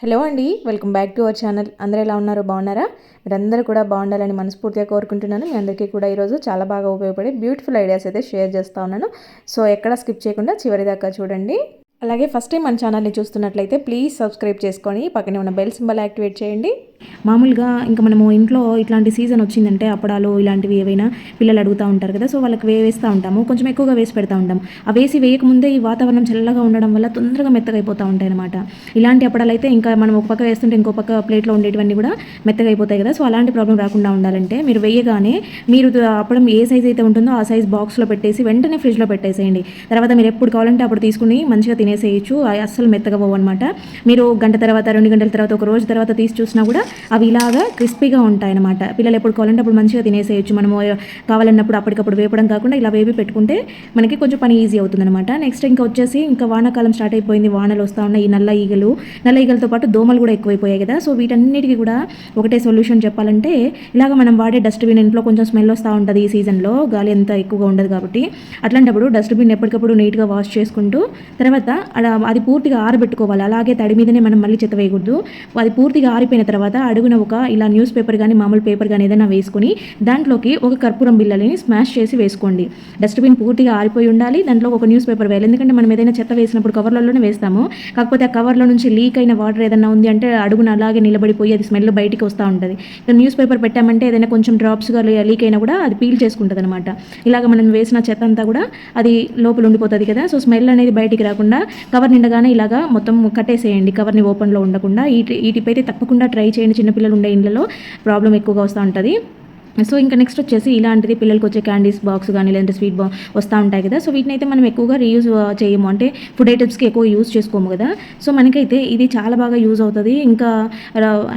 Hello అండి welcome back to our channel. అందరూ ఎలా ఉన్నారు? బాగున్నారా? మీరందరూ కూడా బాగుండాలని మనస్ఫూర్తిగా కోరుకుంటున్నాను. మీ అందరికీ కూడా ఈరోజు చాలా బాగా ఉపయోగపడే బ్యూటిఫుల్ ఐడియాస్ అయితే షేర్ చేస్తూ ఉన్నాను. సో ఎక్కడ స్కిప్ చేయకుండా చివరి దాకా చూడండి. అలాగే ఫస్ట్ టైం మన ఛానల్ని చూస్తున్నట్లయితే ప్లీజ్ సబ్స్క్రైబ్ చేసుకొని పక్కనే ఉన్న బెల్ సింబల్ యాక్టివేట్ చేయండి. మామూలుగా ఇంకా మనము ఇంట్లో ఇట్లాంటి సీజన్ వచ్చిందంటే అప్పడాలు ఇలాంటివి ఏవైనా పిల్లలు అడుగుతూ ఉంటారు కదా సో వాళ్ళకి వేస్తూ ఉంటాము కొంచెం ఎక్కువగా వేసి పెడతా ఉంటాం. ఆ వేసి వేయకముందే ఈ వాతావరణం చల్లగా ఉండడం వల్ల తొందరగా మెత్తగా అయిపోతూ ఉంటాయి అనమాట ఇలాంటి అప్పడాలు అయితే ఇంకా మనం ఒక పక్క వేస్తుంటే ఇంకో పక్క ప్లేట్లో ఉండేటివన్నీ కూడా మెత్తగా అయిపోతాయి కదా సో అలాంటి ప్రాబ్లం రాకుండా ఉండాలంటే మీరు వేయగానే మీరు అప్పడం ఏ సైజ్ అయితే ఉంటుందో ఆ సైజ్ బాక్స్లో పెట్టేసి వెంటనే ఫ్రిడ్జ్లో పెట్టేసేయండి. తర్వాత మీరు ఎప్పుడు కావాలంటే అప్పుడు తీసుకుని మంచిగా తినేసేయచ్చు వేసేయచ్చు అస్సలు మెత్తగా అనమాట మీరు గంట తర్వాత రెండు గంటల తర్వాత ఒక రోజు తర్వాత తీసి చూసినా కూడా అవి ఇలాగా క్రిస్పీగా ఉంటాయన్నమాట. పిల్లలు ఎప్పుడు కావాలంటే అప్పుడు మంచిగా తినేసేయచ్చు. మనము కావాలన్నప్పుడు అప్పటికప్పుడు వేపడం కాకుండా ఇలా వేపి పెట్టుకుంటే మనకి కొంచెం పని ఈజీ అవుతుందన్నమాట. నెక్స్ట్ ఇంకా వచ్చేసి ఇంకా వానాకాలం స్టార్ట్ అయిపోయింది. వానలు వస్తూ ఉన్నాయి. ఈ నల్ల ఈగలు నల్ల ఈగలతో పాటు దోమలు కూడా ఎక్కువైపోయాయి కదా. సో వీటన్నిటికీ కూడా ఒకటే సొల్యూషన్ చెప్పాలంటే ఇలాగ మనం వాడే డస్ట్బిన్ ఇంట్లో కొంచెం స్మెల్ వస్తూ ఉంటుంది ఈ సీజన్లో. గాలి ఎంత ఎక్కువగా ఉండదు కాబట్టి. అట్లాంటప్పుడు డస్ట్బిన్ ఎప్పటికప్పుడు నీట్గా వాష్ చేసుకుంటూ తర్వాత అది పూర్తిగా ఆరబెట్టుకోవాలి. అలాగే తడి మీదనే మనం మళ్ళీ చెత్త వేయకూడదు. అది పూర్తిగా ఆరిపోయిన తర్వాత అడుగున ఒక ఇలా న్యూస్ పేపర్ కానీ మామూలు పేపర్ కానీ ఏదైనా వేసుకొని దాంట్లోకి ఒక కర్పూరం బిల్లలని స్మాష్ చేసి వేసుకోండి. డస్ట్బిన్ పూర్తిగా ఆరిపోయి ఉండాలి. దాంట్లో ఒక న్యూస్ పేపర్ వేయాలి. ఎందుకంటే మనం ఏదైనా చెత్త వేసినప్పుడు కవర్లలోనే వేస్తాము. కాకపోతే ఆ కవర్లో నుంచి లీక్ అయిన వాటర్ ఏదైనా ఉంది అంటే అడుగున అలాగే నిలబడిపోయి అది స్మెల్ బయటికి వస్తూ ఉంటుంది. న్యూస్ పేపర్ పెట్టామంటే ఏదైనా కొంచెం డ్రాప్స్గా లీక్ అయినా కూడా అది పీల్ చేసుకుంటుంది అనమాట ఇలాగ మనం వేసిన చెత్త అంతా కూడా అది లోపల ఉండిపోతుంది కదా. సో స్మెల్ అనేది బయటికి రాకుండా కవర్ నిండగానే ఇలాగా మొత్తం కట్టేసేయండి. కవర్ని ఓపెన్లో ఉండకుండా వీటిపై అయితే తప్పకుండా ట్రై చేయండి. చిన్నపిల్లలు ఉండే ఇండ్లలో ప్రాబ్లం ఎక్కువగా వస్తూ ఉంటుంది. సో ఇంకా నెక్స్ట్ వచ్చేసి ఇలాంటిది పిల్లలకి వచ్చే క్యాండీస్ బాక్స్ కానీ లేదంటే స్వీట్ బా వస్తూ ఉంటాయి కదా. సో వీటిని అయితే మనం ఎక్కువగా రీయూజ్ చేయము. అంటే ఫుడ్ ఐటమ్స్కి ఎక్కువ యూజ్ చేసుకోము కదా. సో మనకైతే ఇది చాలా బాగా యూజ్ అవుతుంది. ఇంకా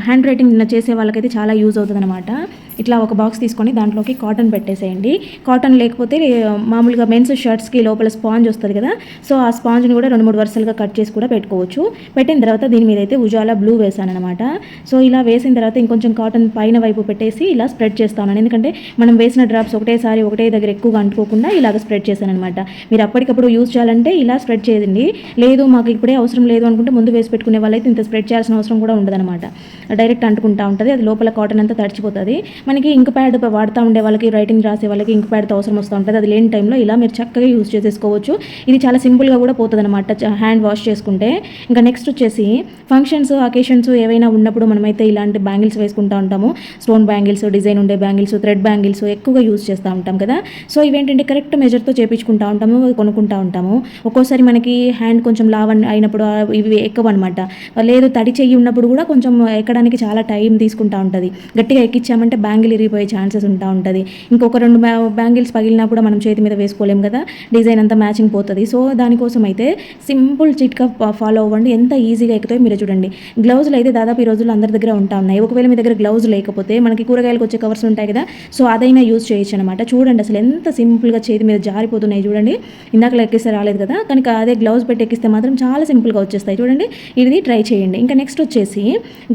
హ్యాండ్ రైటింగ్ చేసే వాళ్ళకైతే చాలా యూజ్ అవుతుంది అనమాట ఇట్లా ఒక బాక్స్ తీసుకొని దాంట్లోకి కాటన్ పెట్టేసేయండి. కాటన్ లేకపోతే మామూలుగా మెన్స్ షర్ట్స్కి లోపల స్పాంజ్ వస్తుంది కదా సో ఆ స్పాంజ్ని కూడా రెండు మూడు వరుసలుగా కట్ చేసి కూడా పెట్టుకోవచ్చు. పెట్టిన తర్వాత దీని మీద అయితే ఉజాలా బ్లూ వేసాను అనమాట సో ఇలా వేసిన తర్వాత ఇంకొంచెం కాటన్ పైన వైపు పెట్టేసి ఇలా స్ప్రెడ్ చేస్తాను. ఎందుకంటే మనం వేసిన డ్రాప్స్ ఒకటేసారి ఒకటే దగ్గర ఎక్కువగా అంటుకోకుండా ఇలాగ స్ప్రెడ్ చేశాను అనమాట మీరు అప్పటికప్పుడు యూజ్ చేయాలంటే ఇలా స్ప్రెడ్ చేయండి. లేదు మాకు ఇప్పుడే అవసరం లేదు అనుకుంటే ముందు వేసి పెట్టుకునే వాళ్ళైతే ఇంత స్ప్రెడ్ చేయాల్సిన అవసరం కూడా ఉండదన్నమాట. డైరెక్ట్ అంటుకుంటా ఉంటుంది. అది లోపల కాటన్ అంతా తడిచిపోతుంది. మనకి ఇంక్ ప్యాడ్ వాడుతూ ఉండే వాళ్ళకి రైటింగ్ రాసే వాళ్ళకి ఇంక్ ప్యాడ్తో అవసరం వస్తూ ఉంటుంది. అది లేని టైంలో ఇలా మీరు చక్కగా యూజ్ చేసేసుకోవచ్చు. ఇది చాలా సింపుల్గా కూడా పోతుంది అనమాట హ్యాండ్ వాష్ చేసుకుంటే. ఇంకా నెక్స్ట్ వచ్చేసి ఫంక్షన్స్ అకేషన్స్ ఏవైనా ఉన్నప్పుడు మనమైతే ఇలాంటి బ్యాంగిల్స్ వేసుకుంటూ ఉంటాము. స్టోన్ బ్యాంగిల్స్ డిజైన్ ఉండే బ్యాంగిల్స్ థ్రెడ్ బ్యాంగిల్స్ ఎక్కువగా యూజ్ చేస్తూ ఉంటాం కదా. సో ఇవేంటంటే కరెక్ట్ మెజర్తో చేపించుకుంటూ ఉంటాము కొనుక్కుంటూ ఉంటాము. ఒక్కోసారి మనకి హ్యాండ్ కొంచెం లావ్ అయినప్పుడు ఇవి ఎక్కువ అనమాట లేదు తడి చెయ్యి ఉన్నప్పుడు కూడా కొంచెం ఎక్కడానికి చాలా టైం తీసుకుంటూ ఉంటుంది. గట్టిగా ఎక్కించామంటే బ్యాంగిల్ ఇరిగిపోయే ఛాన్సెస్ ఉంటా ఉంటుంది. ఇంకొక రెండు బ్యాంగిల్స్ పగిలినా కూడా మనం చేతి మీద వేసుకోలేం కదా. డిజైన్ అంతా మ్యాచింగ్ పోతుంది. సో దానికోసం అయితే సింపుల్ చిట్కా ఫాలో అవ్వండి. ఎంత ఈజీగా ఎక్కుతాయో మీరు చూడండి. గ్లౌజులు అయితే దాదాపు ఈ రోజుల్లో అందరి దగ్గర ఉంటా ఉన్నాయి. ఒకవేళ మీ దగ్గర గ్లౌజ్ లేకపోతే మనకి కూరగాయలకు వచ్చే కవర్స్ ఉంటాయి కదా. సో అదైనా యూజ్ చేయొచ్చు అనమాట చూడండి అసలు ఎంత సింపుల్గా చేతి మీద జారిపోతున్నాయి చూడండి. ఇందాక ఎక్కిస్తే రాలేదు కదా. కనుక అదే గ్లౌజ్ పెట్టి ఎక్కిస్తే మాత్రం చాలా సింపుల్గా వచ్చేస్తాయి చూడండి. ఇది ట్రై చేయండి. ఇంకా నెక్స్ట్ వచ్చేసి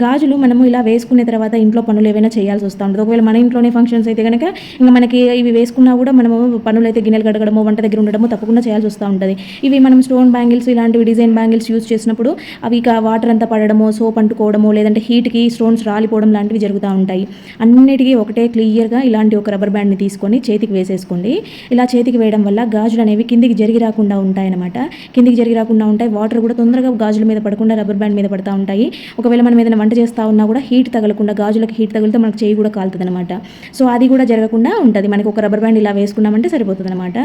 గాజులు మనము ఇలా వేసుకునే తర్వాత ఇంట్లో పనులు ఏవైనా చేయాల్సి వస్తూ ఉంటుంది. ఒకవేళ మన ఇంట్లోనే ఫంక్షన్స్ అయితే కనుక ఇంకా మనకి ఇవి వేసుకున్నా కూడా మనము పనులు అయితే గిన్నెలు కడగడము వంట దగ్గర ఉండడము తప్పకుండా చేయాల్సి వస్తూ ఉంటుంది. ఇవి మనం స్టోన్ బ్యాంగిల్స్ ఇలాంటివి డిజైన్ బ్యాంగిల్స్ యూజ్ చేసినప్పుడు అవి ఇక వాటర్ అంతా పడడము సోప్ అంటుకోవడము లేదంటే హీట్కి స్టోన్స్ రాలిపోవడం లాంటివి జరుగుతూ ఉంటాయి. అన్నిటికీ ఒకటే క్లియర్గా ఇలాంటి ఒక రబ్బర్ బ్యాండ్ని తీసుకొని చేతికి వేసేసుకోండి. ఇలా చేతికి వేయడం వల్ల గాజులు అనేవి కిందికి జరిగి రాకుండా ఉంటాయన్నమాట. కిందికి జరిగి రాకుండా ఉంటాయి. వాటర్ కూడా తొందరగా గాజుల మీద పడకుండా రబ్బర్ బ్యాండ్ మీద పడతా ఉంటాయి. ఒకవేళ మనం ఏదైనా వంట చేస్తూ ఉన్నా కూడా హీట్ తగలకుండా గాజులకు హీట్ తగిలితే మనకు చేయి కూడా కాలుతుంది. అనమాట సో అది కూడా జరగకుండా ఉంటుంది. మనకి ఒక రబ్బర్ బ్యాండ్ ఇలా వేసుకున్నామంటే సరిపోతుంది అనమాట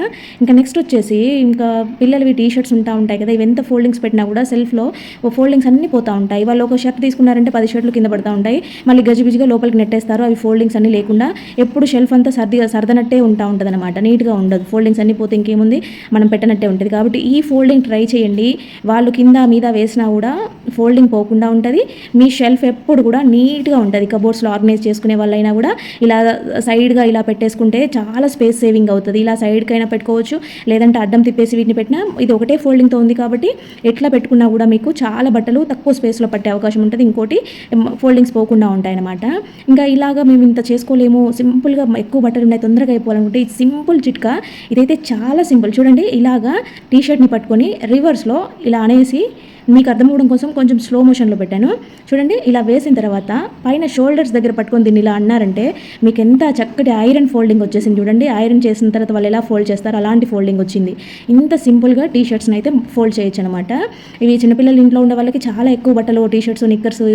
ఇంకా నెక్స్ట్ వచ్చేసి ఇంకా పిల్లలవి టీ షర్ట్స్ ఉంటా ఉంటాయి కదా ఇవి ఎంత ఫోల్డింగ్స్ పెట్టినా కూడా సెల్ఫ్లో ఫోల్డింగ్స్ అన్నీ పోతూ ఉంటాయి. వాళ్ళు ఒక షర్ట్ తీసుకున్నారంటే పది షర్ట్లు కింద పడతా ఉంటాయి. మళ్ళీ గజిబిజిగా లోపలికి నెట్టేస్తారు. అవి ఫోల్డింగ్స్ అన్నీ లేకుండా ఎప్పుడు షెల్ఫ్ అంతా సర్ది సర్దనట్టే ఉంటా ఉంటుంది అనమాట నీట్గా ఉండదు. ఫోల్డింగ్స్ అన్నీ పోతే ఇంకేముంది? మనం పెట్టనట్టే ఉంటుంది. కాబట్టి ఈ ఫోల్డింగ్ ట్రై చేయండి. వాళ్ళు కింద మీద వేసినా కూడా ఫోల్డింగ్ పోకుండా ఉంటుంది. మీ షెల్ఫ్ ఎప్పుడు కూడా నీట్గా ఉంటుంది. కబోర్డ్స్లో ఆర్గనైజ్ చేసుకునే వాళ్ళైనా కూడా ఇలా సైడ్గా ఇలా పెట్టేసుకుంటే చాలా స్పేస్ సేవింగ్ అవుతుంది. ఇలా సైడ్కి అయినా పెట్టుకోవచ్చు లేదంటే అడ్డం తిప్పేసి వీటిని పెట్టినా ఇది ఒకటే ఫోల్డింగ్తో ఉంది కాబట్టి ఎట్లా పెట్టుకున్నా కూడా మీకు చాలా బట్టలు తక్కువ స్పేస్లో పట్టే అవకాశం ఉంటుంది. ఇంకోటి ఫోల్డింగ్స్ పోకుండా ఉంటాయన్నమాట. ఇంకా ఇలాగా మేము ఇంత చేసుకోలేము. సింపుల్గా ఎక్కువ బట్టలు ఉన్నాయి తొందరగా అయిపోవాలనుకుంటే ఇది సింపుల్ చిట్కా ఇదైతే చాలా సింపుల్. చూడండి ఇలాగా టీ షర్ట్ని పట్టుకొని రివర్స్లో ఇలా అనేసి మీకు అర్థం అవడం కోసం కొంచెం స్లో మోషన్లో పెట్టాను. చూడండి ఇలా వేసిన తర్వాత పైన షోల్డర్స్ దగ్గర పట్టుకొని దీన్ని ఇలా అన్నారంటే మీకు ఎంత చక్కటి ఐరన్ ఫోల్డింగ్ వచ్చేసింది చూడండి. ఐరన్ చేసిన తర్వాత వాళ్ళు ఎలా ఫోల్డ్ చేస్తారు అలాంటి ఫోల్డింగ్ వచ్చింది. ఇంత సింపుల్గా టీ షర్ట్స్ని అయితే ఫోల్డ్ చేయొచ్చు అనమాట ఇవి చిన్నపిల్లలు ఇంట్లో ఉండే వాళ్ళకి చాలా ఎక్కువ బట్టలు టీ షర్ట్స్ నిక్కర్స్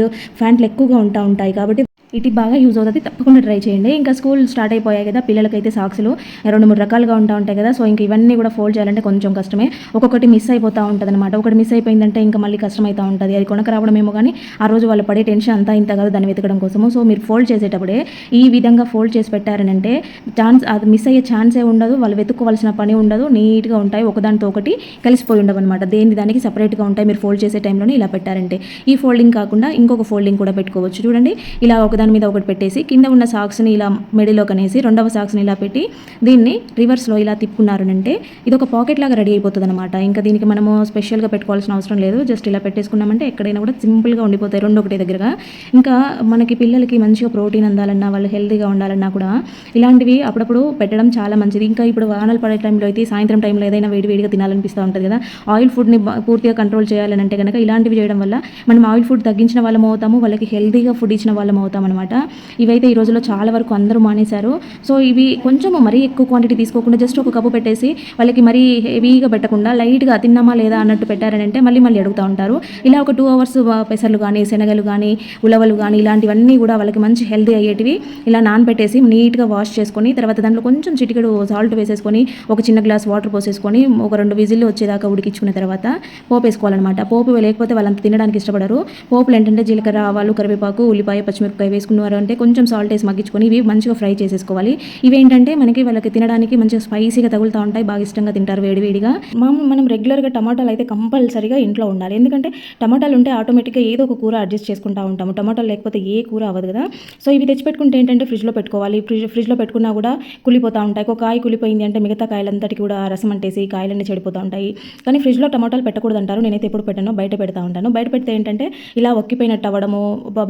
ప్యాంట్లు ఎక్కువగా ఉంటా ఉంటాయి కాబట్టి ఇటు బాగా యూజ్ అవుతుంది తప్పకుండా ట్రై చేయండి. ఇంకా స్కూల్ స్టార్ట్ అయిపోయాయి కదా పిల్లలకైతే సాక్స్లు. రెండు మూడు రకాలుగా ఉంటా ఉంటాయి కదా. సో ఇంక ఇవన్నీ కూడా ఫోల్డ్ చేయాలంటే కొంచెం కష్టమే. ఒక్కొక్కటి మిస్ అయిపోతూ ఉంటుంది అనమాట ఒకటి మిస్ అయిపోయిందంటే ఇంకా మళ్ళీ కష్టం ఉంటుంది. అది కొనక రావడమేమో కానీ ఆ రోజు వాళ్ళు పడే టెన్షన్ అంతా ఇంత కాదు దాన్ని వెతకడం కోసము. సో మీరు ఫోల్డ్ చేసేటప్పుడే ఈ విధంగా ఫోల్డ్ చేసి పెట్టారనంటే ఛాన్స్ అది మిస్ అయ్యే ఛాన్సే ఉండదు. వాళ్ళు వెతుక్కోవాల్సిన పని ఉండదు. నీట్గా ఉంటాయి. ఒకదానితో ఒకటి కలిసిపోయి ఉండవు అనమాట దేని దానికి సపరేట్గా ఉంటాయి మీరు ఫోల్డ్ చేసే టైంలోనే ఇలా పెట్టారంటే. ఈ ఫోల్డింగ్ కాకుండా ఇంకొక ఫోల్డింగ్ కూడా పెట్టుకోవచ్చు. చూడండి ఇలా ఒకదాని దాని మీద ఒకటి పెట్టేసి కింద ఉన్న సాక్స్ని ఇలా మెడలో కనేసి రెండవ సాక్స్ని ఇలా పెట్టి దీన్ని రివర్స్లో ఇలా తిప్పుకున్నారనంటే ఇది ఒక పాకెట్ లాగా రెడీ అయిపోతుంది అనమాట ఇంకా దీనికి మనము స్పెషల్గా పెట్టుకోవాల్సిన అవసరం లేదు. జస్ట్ ఇలా పెట్టేసుకున్నామంటే ఎక్కడైనా కూడా సింపుల్గా ఉండిపోతాయి రెండు ఒకటే దగ్గరగా. ఇంకా మనకి పిల్లలకి మంచిగా ప్రోటీన్ అందాలన్నా వాళ్ళు హెల్తీగా ఉండాలన్నా కూడా ఇలాంటివి అప్పుడప్పుడు పెట్టడం చాలా మంచిది. ఇంకా ఇప్పుడు వానలు పడే టైంలో అయితే సాయంత్రం టైంలో ఏదైనా వేడి వేడిగా తినాలనిపిస్తూ ఉంటుంది కదా. ఆయిల్ ఫుడ్ని పూర్తిగా కంట్రోల్ చేయాలని అంటే కనుక ఇలాంటివి చేయడం వల్ల మనం ఆయిల్ ఫుడ్ తగ్గించిన వాళ్ళం అవుతాము వాళ్ళకి హెల్తీగా ఫుడ్ ఇచ్చిన వాళ్ళం అవుతాం అనమాట ఇవైతే ఈ రోజుల్లో చాలా వరకు అందరూ మానేశారు. సో ఇవి కొంచెం మరీ ఎక్కువ క్వాంటిటీ తీసుకోకుండా జస్ట్ ఒక కప్పు పెట్టేసి వాళ్ళకి మరీ హెవీగా పెట్టకుండా లైట్గా తిన్నామా లేదా అన్నట్టు పెట్టారనంటే మళ్ళీ మళ్ళీ అడుగుతూ ఉంటారు. ఇలా ఒక టూ అవర్స్ పెసర్లు కానీ శనగలు కానీ ఉలవలు కానీ ఇలాంటివన్నీ కూడా వాళ్ళకి మంచి హెల్తీ అయ్యేటివి ఇలా నానబెట్టేసి నీట్గా వాష్ చేసుకొని తర్వాత దాంట్లో కొంచెం చిటికెడు సాల్ట్ వేసేసుకొని ఒక చిన్న గ్లాస్ వాటర్ పోసేసుకొని ఒక రెండు విజిల్లు వచ్చేదాకా ఉడికించుకున్న తర్వాత పోపు వేసుకోవాలన్నమాట పోపు లేకపోతే వాళ్ళంత తినడానికి ఇష్టపడరు. పోపులు ఏంటంటే జీలకర్ర ఆవాలు కరివేపాకు ఉల్లిపాయ పచ్చిమిరపకాయ వేసుకున్నారు అంటే కొంచెం సాల్ట్ వేసి మగ్గించుకొని ఇవి మంచిగా ఫ్రై చేసేసుకోవాలి. ఇవి ఏంటంటే మనకి వాళ్ళకి తినడానికి మంచిగా స్పైసీగా తగులుతూ ఉంటాయి బాగా ఇష్టంగా తింటారు వేడివేడిగా. మనం మనం రెగ్యులర్గా టమాటాలు అయితే కంపల్సరీగా ఇంట్లో ఉండాలి. ఎందుకంటే టమాటాలు ఉంటే ఆటోమేటిక్గా ఏదో ఒక కూర అడ్జస్ట్ చేసుకుంటూ ఉంటాము. టమాటాలు లేకపోతే ఏ కూర అవ్వదు కదా. సో ఇవి తెచ్చిపెట్టుకుంటే ఏంటంటే ఫ్రిడ్జ్లో పెట్టుకోవాలి. ఫ్రిడ్జ్ ఫ్రిడ్జ్లో పెట్టుకున్నా కూడా కులిపోతూ ఉంటాయి. ఒక కాయ కులిపోయింది అంటే మిగతా కాయలంతటికి కూడా రసం అంటేసి కాయలన్నీ చెడిపోతూ ఉంటాయి. కానీ ఫ్రిడ్జ్లో టమాటాలు పెట్టకూడదు అంటారు. నేనైతే ఎప్పుడు పెట్టాను. బయట పెడతా ఉంటాను. బయట పెడితే ఏంటంటే ఇలా ఒక్కిపోయినట్టు అవ్వడము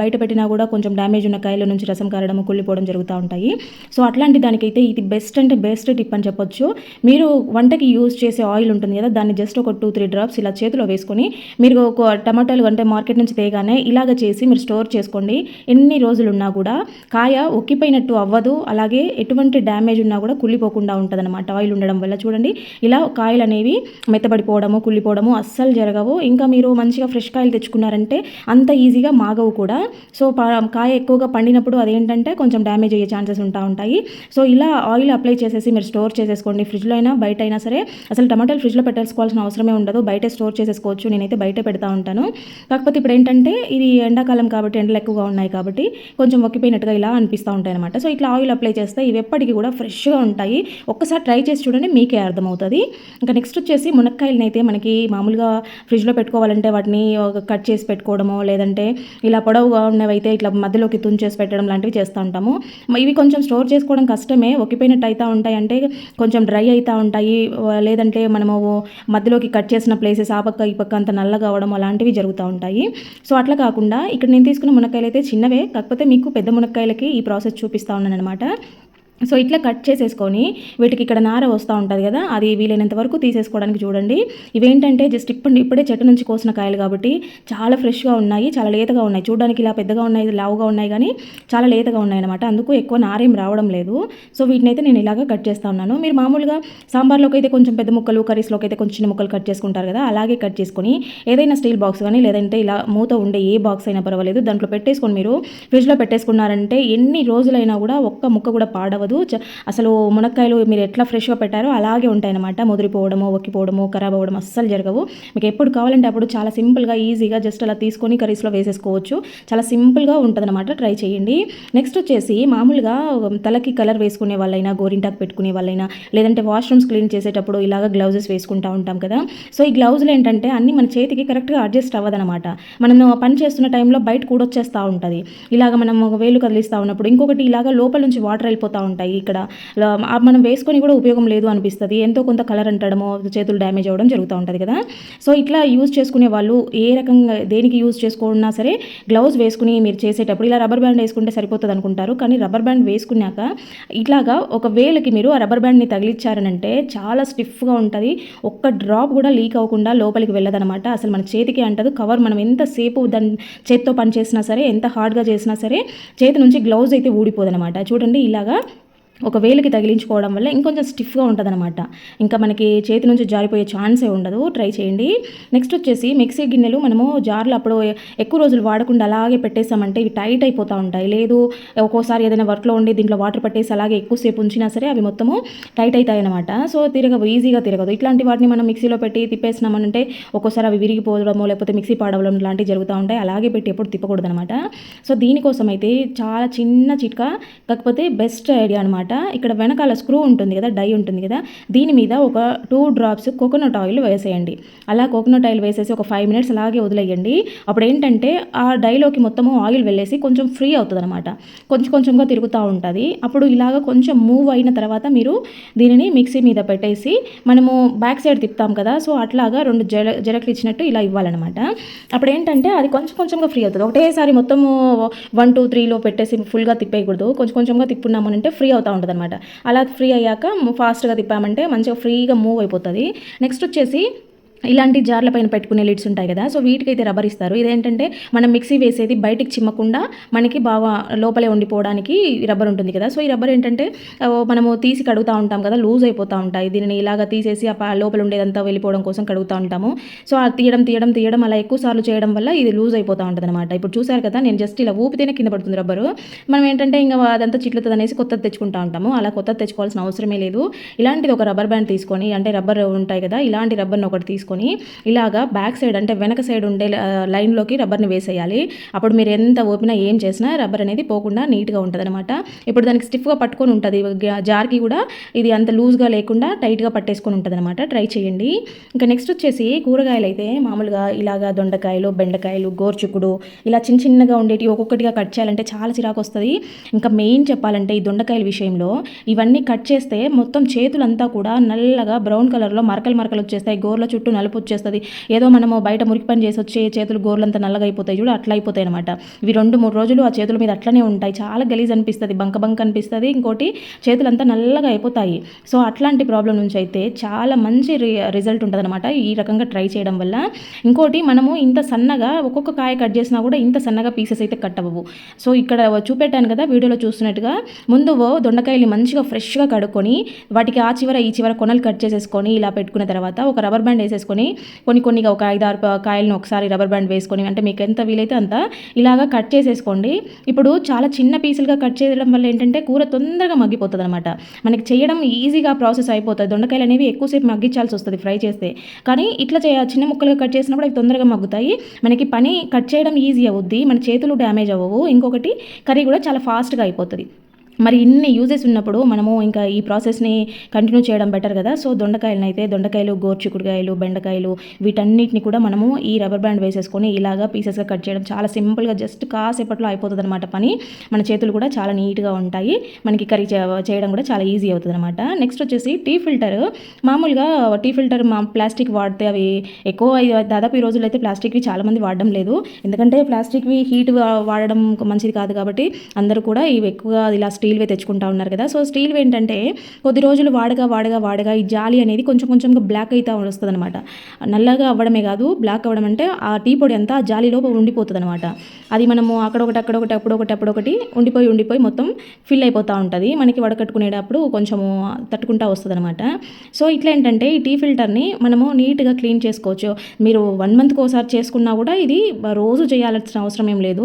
బయట పెట్టినా కూడా కొంచెం డ్యామేజ్ ఉన్న కాయల నుంచి రసం కారడము కుళ్ళిపోవడం జరుగుతూ ఉంటాయి. సో అట్లాంటి దానికైతే ఇది బెస్ట్ అంటే బెస్ట్ టిప్ అని చెప్పొచ్చు. మీరు వంటకి యూజ్ చేసే ఆయిల్ ఉంటుంది కదా దాన్ని జస్ట్ ఒక టూ త్రీ డ్రాప్స్ ఇలా చేతిలో వేసుకొని మీరు ఒక టమాటాలు అంటే మార్కెట్ నుంచి తేగానే ఇలాగ చేసి మీరు స్టోర్ చేసుకోండి. ఎన్ని రోజులు ఉన్నా కూడా కాయ ఒక్కిపోయినట్టు అవ్వదు. అలాగే ఎటువంటి డ్యామేజ్ ఉన్నా కూడా కుళ్ళిపోకుండా ఉంటుంది అనమాట ఆయిల్ ఉండడం వల్ల చూడండి ఇలా కాయలు అనేవి మెత్తబడిపోవడము కుళ్ళిపోవడము అస్సలు జరగవు. ఇంకా మీరు మంచిగా ఫ్రెష్ కాయలు తెచ్చుకున్నారంటే అంత ఈజీగా మాగవు కూడా. సో కాయ ఎక్కువగా పండినప్పుడు అదేంటంటే కొంచెం డ్యామేజ్ అయ్యే ఛాన్సెస్ ఉంటా ఉంటాయి. సో ఇలా ఆయిల్ అప్లై చేసేసి మీరు స్టోర్ చేసేసుకోండి. ఫ్రిడ్జ్లో అయినా బయట అయినా సరే అసలు టమాటాలు ఫ్రిడ్జ్లో పెట్టేసుకోవాల్సిన అవసరమే ఉండదు. బయటే స్టోర్ చేసేసుకోవచ్చు. నేనైతే బయట పెడతా ఉంటాను. కాకపోతే ఇప్పుడు ఏంటంటే ఇది ఎండాకాలం కాబట్టి ఎండలు ఎక్కువగా ఉన్నాయి కాబట్టి కొంచెం ఒక్కిపోయినట్టుగా ఇలా అనిపిస్తూ ఉంటాయి అనమాట సో ఇట్లా ఆయిల్ అప్లై చేస్తే ఇవి ఎప్పటికీ కూడా ఫ్రెష్గా ఉంటాయి. ఒక్కసారి ట్రై చేసి చూడండి మీకే అర్థమవుతుంది. ఇంకా నెక్స్ట్ వచ్చేసి మునక్కాయలనైతే అయితే మనకి మామూలుగా ఫ్రిడ్జ్లో పెట్టుకోవాలంటే వాటిని కట్ చేసి పెట్టుకోవడమో లేదంటే ఇలా పొడవుగా ఉన్నవైతే ఇట్లా మధ్యలోకి తుంచేసి పెట్టడం లాంటివి చేస్తూ ఉంటాము. ఇవి కొంచెం స్టోర్ చేసుకోవడం కష్టమే. ఒకిపోయినట్టు అవుతూ ఉంటాయి. అంటే కొంచెం డ్రై అవుతూ ఉంటాయి. లేదంటే మనము మధ్యలోకి కట్ చేసిన ప్లేసెస్ ఆ పక్క ఈ పక్క అంత నల్లగా అవడం అలాంటివి జరుగుతూ ఉంటాయి. సో అట్లా కాకుండా ఇక్కడ నేను తీసుకున్న మునక్కాయలు అయితే చిన్నవే. కాకపోతే మీకు పెద్ద మునక్కాయలకి ఈ ప్రాసెస్ చూపిస్తా ఉన్నాను అనమాట సో ఇట్లా కట్ చేసేసుకొని వీటికి ఇక్కడ నార వస్తూ ఉంటుంది కదా అది వీలైనంత వరకు తీసేసుకోవడానికి చూడండి. ఇవేంటంటే జస్ట్ ఇప్పుడు ఇప్పుడే చెట్టు నుంచి కోసిన కాయలు కాబట్టి చాలా ఫ్రెష్గా ఉన్నాయి చాలా లేతగా ఉన్నాయి. చూడడానికి ఇలా పెద్దగా ఉన్నాయి లావుగా ఉన్నాయి కానీ చాలా లేతగా ఉన్నాయి అనమాట అందుకు ఎక్కువ నారేం రావడం లేదు. సో వీటిని అయితే నేను ఇలాగ కట్ చేస్తా ఉన్నాను. మీరు మామూలుగా సాంబార్లోకి అయితే కొంచెం పెద్ద ముక్కలు కర్రీస్లోకి అయితే కొంచెం చిన్న ముక్కలు కట్ చేసుకుంటారు కదా అలాగే కట్ చేసుకొని ఏదైనా స్టీల్ బాక్స్ కానీ లేదంటే ఇలా మూత ఉండే ఏ బాక్స్ అయినా పర్వాలేదు దాంట్లో పెట్టేసుకొని మీరు ఫ్రిడ్జ్లో పెట్టేసుకున్నారంటే ఎన్ని రోజులైనా కూడా ఒక్క ముక్క కూడా పాడవ అవ్వదు. అసలు మునక్కాయలు మీరు ఎట్లా ఫ్రెష్గా పెట్టారో అలాగే ఉంటాయన్నమాట. ముదిరిపోవడము ఒక్కిపోవడము ఖరాబ్ అవ్వడం అస్సలు జరగవు. మీకు ఎప్పుడు కావాలంటే అప్పుడు చాలా సింపుల్గా ఈజీగా జస్ట్ అలా తీసుకొని కర్రీస్లో వేసేసుకోవచ్చు. చాలా సింపుల్గా ఉంటుందన్నమాట. ట్రై చేయండి. నెక్స్ట్ వచ్చేసి మామూలుగా తలకి కలర్ వేసుకునే వాళ్ళైనా గోరింటాకు పెట్టుకునే వాళ్ళైనా లేదంటే వాష్రూమ్స్ క్లీన్ చేసేటప్పుడు ఇలాగ గ్లౌజెస్ వేసుకుంటా ఉంటాం కదా. సో ఈ గ్లౌజులు ఏంటంటే అన్ని మన చేతికి కరెక్ట్గా అడ్జస్ట్ అవ్వదనమాట మనం పని చేస్తున్న టైంలో బయట కూడా వచ్చేస్తూ ఉంటుంది. ఇలాగ మనం ఒక వేలు కదిలిస్తూ ఉన్నప్పుడు ఇంకొకటి ఇలాగ లోపల నుంచి వాటర్ వెళ్ళిపోతూ ఉంటుంది ఉంటాయి. ఇక్కడ మనం వేసుకొని కూడా ఉపయోగం లేదు అనిపిస్తుంది. ఎంతో కొంత కలర్ అంటడమో చేతులు డ్యామేజ్ అవ్వడం జరుగుతూ ఉంటుంది కదా. సో ఇట్లా యూజ్ చేసుకునే వాళ్ళు ఏ రకంగా దేనికి యూజ్ చేసుకున్నా సరే గ్లౌజ్ వేసుకుని మీరు చేసేటప్పుడు ఇలా రబ్బర్ బ్యాండ్ వేసుకుంటే సరిపోతుంది అనుకుంటారు కానీ రబ్బర్ బ్యాండ్ వేసుకున్నాక ఇట్లాగా ఒక వేలకి మీరు ఆ రబ్బర్ బ్యాండ్ని తగిలిచ్చారనంటే చాలా స్టిఫ్గా ఉంటుంది. ఒక్క డ్రాప్ కూడా లీక్ అవ్వకుండా లోపలికి వెళ్ళదనమాట. అసలు మన చేతికి అంటదు. కవర్ మనం ఎంతసేపు దాని చేత్తో పని చేసినా సరే ఎంత హార్డ్గా చేసినా సరే చేతి నుంచి గ్లౌజ్ అయితే ఊడిపోదనమాట. చూడండి ఇలాగా ఒక వేలికి తగిలించుకోవడం వల్ల ఇంకొంచెం స్టిఫ్గా ఉంటుందన్నమాట. ఇంకా మనకి చేతి నుంచి జారిపోయే ఛాన్సే ఉండదు. ట్రై చేయండి. నెక్స్ట్ వచ్చేసి మిక్సీ గిన్నెలు మనము జార్లు అప్పుడు ఎక్కువ రోజులు వాడకుండా అలాగే పెట్టేసామంటే ఇవి టైట్ అయిపోతూ ఉంటాయి. లేదు ఒక్కోసారి ఏదైనా వర్క్లో ఉండి దీంట్లో వాటర్ పట్టేసి అలాగే ఎక్కువసేపు ఉంచినా సరే అవి మొత్తము టైట్ అవుతాయి అనమాట సో తిరగవు ఈజీగా తిరగదు. ఇట్లాంటి వాటిని మనం మిక్సీలో పెట్టి తిప్పేసినామనంటే ఒక్కోసారి అవి విరిగిపోవడము లేకపోతే మిక్సీ పాడవడం లాంటివి జరుగుతూ ఉంటాయి. అలాగే పెట్టి ఎప్పుడు తిప్పకూడదు అనమాట సో దీనికోసం అయితే చాలా చిన్న చిట్కా కాకపోతే బెస్ట్ ఐడియా అనమాట ఇక్కడ వెనకాల స్క్రూ ఉంటుంది కదా డై ఉంటుంది కదా. దీని మీద ఒక టూ డ్రాప్స్ కోకోనట్ ఆయిల్ వేసేయండి. అలా కోకోనట్ ఆయిల్ వేసేసి ఒక ఫైవ్ మినిట్స్ అలాగే వదిలేయండి. అప్పుడు ఏంటంటే ఆ డైలోకి మొత్తము ఆయిల్ వెళ్ళేసి కొంచెం ఫ్రీ అవుతుంది అనమాట కొంచెం కొంచెంగా తిరుగుతూ ఉంటుంది. అప్పుడు ఇలాగ కొంచెం మూవ్ అయిన తర్వాత మీరు దీనిని మిక్సీ మీద పెట్టేసి మనము బ్యాక్ సైడ్ తిప్పుతాం కదా సో అట్లాగా రెండు జర జరట్లు ఇచ్చినట్టు ఇలా ఇవ్వాలన్నమాట. అప్పుడు ఏంటంటే అది కొంచెం కొంచెంగా ఫ్రీ అవుతుంది. ఒకటేసారి మొత్తము వన్ టూ త్రీలో పెట్టేసి ఫుల్గా తిప్పేయకూడదు. కొంచెం కొంచెంగా తిప్పున్నామనంటే ఫ్రీ అవుతా ఉంటుంది అనమాట అలా ఫ్రీ అయ్యాక ఫాస్ట్గా తిప్పామంటే మంచిగా ఫ్రీగా మూవ్ అయిపోతుంది. నెక్స్ట్ వచ్చేసి ఇలాంటి జార్ల పైన పెట్టుకునే లిడ్స్ ఉంటాయి కదా. సో వీటికైతే రబ్బర్ ఇస్తారు. ఇదేంటంటే మనం మిక్సీ వేసేది బయటికి చిమ్మకుండా మనకి బాగా లోపలే ఉండిపోవడానికి రబ్బర్ ఉంటుంది కదా. సో ఈ రబ్బర్ ఏంటంటే మనము తీసి కడుగుతూ ఉంటాం కదా. లూజ్ అయిపోతూ ఉంటాయి. దీనిని ఇలాగ తీసేసి ఆ లోపల ఉండేదంతా వెళ్ళిపోవడం కోసం కడుగుతూ ఉంటాము. సో ఆ తీయడం తీయడం తీయడం అలా ఎక్కువ సార్లు చేయడం వల్ల ఇది లూజ్ అయిపోతూ ఉంటుంది అనమాట ఇప్పుడు చూసారు కదా నేను జస్ట్ ఇలా ఊపితేనే కింద పడుతుంది రబ్బరు మనం ఏంటంటే ఇంకా అదంతా చిట్లుతుంది అనేసి కొత్తది తెచ్చుకుంటా ఉంటాము. అలా కొత్తది తెచ్చుకోవాల్సిన అవసరమే లేదు. ఇలాంటిది ఒక రబ్బర్ బ్యాండ్ తీసుకొని అంటే రబ్బర్ ఉంటాయి కదా ఇలాంటి రబ్బర్ని ఒకటి తీసుకొని ఇలాగా బ్యాక్ సైడ్ అంటే వెనక సైడ్ ఉండే లైన్లోకి రబ్బర్ని వేసేయాలి. అప్పుడు మీరు ఎంత ఓపినా ఏం చేసినా రబ్బర్ అనేది పోకుండా నీట్గా ఉంటుంది అనమాట ఇప్పుడు దానికి స్టిఫ్గా పట్టుకొని ఉంటుంది. జార్కి కూడా ఇది అంత లూజ్గా లేకుండా టైట్గా పట్టేసుకొని ఉంటుంది అనమాట ట్రై చేయండి. ఇంకా నెక్స్ట్ వచ్చేసి కూరగాయలు అయితే మామూలుగా ఇలాగా దొండకాయలు బెండకాయలు గోర్చుకుడు ఇలా చిన్న చిన్నగా ఉండేవి ఒక్కొక్కటిగా కట్ చేయాలంటే చాలా చిరాకు వస్తుంది. ఇంకా మెయిన్ చెప్పాలంటే ఈ దొండకాయల విషయంలో ఇవన్నీ కట్ చేస్తే మొత్తం చేతులంతా కూడా నల్లగా బ్రౌన్ కలర్లో మరకలు మరకలు వచ్చేస్తాయి. గోర్ల చుట్టూ నలుపు వచ్చేస్తుంది ఏదో మనము బయట మురికి పని చేసి వచ్చే చేతులు గోర్లంతా నల్లగా అయిపోతాయి చూడు అట్లా అయిపోతాయి అనమాట ఇవి రెండు మూడు రోజులు ఆ చేతుల మీద అట్లనే ఉంటాయి. చాలా గలీజ్ అనిపిస్తుంది బంక బంక అనిపిస్తుంది. ఇంకోటి చేతులంతా నల్లగా అయిపోతాయి సో అట్లాంటి ప్రాబ్లం నుంచి అయితే చాలా మంచి రిజల్ట్ ఉంటుంది అనమాట ఈ రకంగా ట్రై చేయడం వల్ల. ఇంకోటి మనము ఇంత సన్నగా ఒక్కొక్క కాయ కట్ చేసినా కూడా ఇంత సన్నగా పీసెస్ అయితే కట్ అవ్వవు సో ఇక్కడ చూపెట్టాను కదా వీడియోలో చూస్తున్నట్టుగా ముందు దొండకాయలు మంచిగా ఫ్రెష్గా కడుక్కొని వాటికి ఆ చివర ఈ చివర కొనలు కట్ చేసేసుకొని ఇలా పెట్టుకున్న తర్వాత ఒక రబ్బర్ బ్యాండ్ వేసేసుకొని కొన్ని కొన్నిగా ఒక ఐదు ఆరు కాయలను ఒకసారి రబ్బర్ బ్యాండ్ వేసుకొని అంటే మీకు ఎంత వీలైతే అంత ఇలాగా కట్ చేసేసుకోండి. ఇప్పుడు చాలా చిన్న పీసులుగా కట్ చేయడం వల్ల ఏంటంటే కూర తొందరగా మగ్గిపోతుంది అనమాట మనకి చేయడం ఈజీగా ప్రాసెస్ అయిపోతుంది. దొండకాయలు అనేవి ఎక్కువసేపు మగ్గించాల్సి వస్తుంది ఫ్రై చేస్తే. కానీ ఇట్లా చేయ చిన్న ముక్కలుగా కట్ చేసినప్పుడు అవి తొందరగా మగ్గుతాయి. మనకి పని కట్ చేయడం ఈజీ అవుద్ది. మన చేతులు డ్యామేజ్ అవ్వవు. ఇంకొకటి కర్రీ కూడా చాలా ఫాస్ట్గా అయిపోతుంది. మరి ఇన్ని యూజెస్ ఉన్నప్పుడు మనము ఇంకా ఈ ప్రాసెస్ని కంటిన్యూ చేయడం బెటర్ కదా. సో దొండకాయలను అయితే దొండకాయలు గోర్చికుడుకాయలు బెండకాయలు వీటన్నిటిని కూడా మనము ఈ రబ్బర్ బ్యాండ్ వేసేసుకొని ఇలాగా పీసెస్గా కట్ చేయడం చాలా సింపుల్గా జస్ట్ కాసేపట్లో అయిపోతుంది అనమాట పని. మన చేతులు కూడా చాలా నీట్గా ఉంటాయి. మనకి కర్రీ చేయడం కూడా చాలా ఈజీ అవుతుంది అనమాట నెక్స్ట్ వచ్చేసి టీ ఫిల్టర్ మామూలుగా టీ ఫిల్టర్ మా ప్లాస్టిక్ వాడితే అవి ఎక్కువ దాదాపు ఈ రోజుల్లో అయితే ప్లాస్టిక్వి చాలామంది వాడడం లేదు. ఎందుకంటే ప్లాస్టిక్వి హీట్ వాడడం మంచిది కాదు కాబట్టి అందరూ కూడా ఇవి ఎక్కువగా ఇలా స్టీల్వే తెచ్చుకుంటా ఉన్నారు కదా. సో స్టీల్వే ఏంటంటే కొద్ది రోజులు వాడగా వాడగా వాడగా ఈ జాలి అనేది కొంచెం కొంచెంగా బ్లాక్ అయితే వస్తుంది అనమాట నల్లగా అవ్వడమే కాదు బ్లాక్ అవ్వడం అంటే ఆ టీ పొడి అంతా ఆ జాలిలో ఉండిపోతుంది అనమాట అది మనము అక్కడొకటి అక్కడొకటి అప్పుడొకటి అప్పుడొకటి ఉండిపోయి ఉండిపోయి మొత్తం ఫిల్ అయిపోతూ ఉంటుంది. మనకి వడకట్టుకునేటప్పుడు కొంచెము తట్టుకుంటా వస్తుంది అనమాట సో ఇట్లా ఏంటంటే ఈ టీ ఫిల్టర్ని మనము నీట్గా క్లీన్ చేసుకోవచ్చు. మీరు వన్ మంత్కి ఒకసారి చేసుకున్నా కూడా ఇది రోజు చేయాల్సిన అవసరం ఏం లేదు.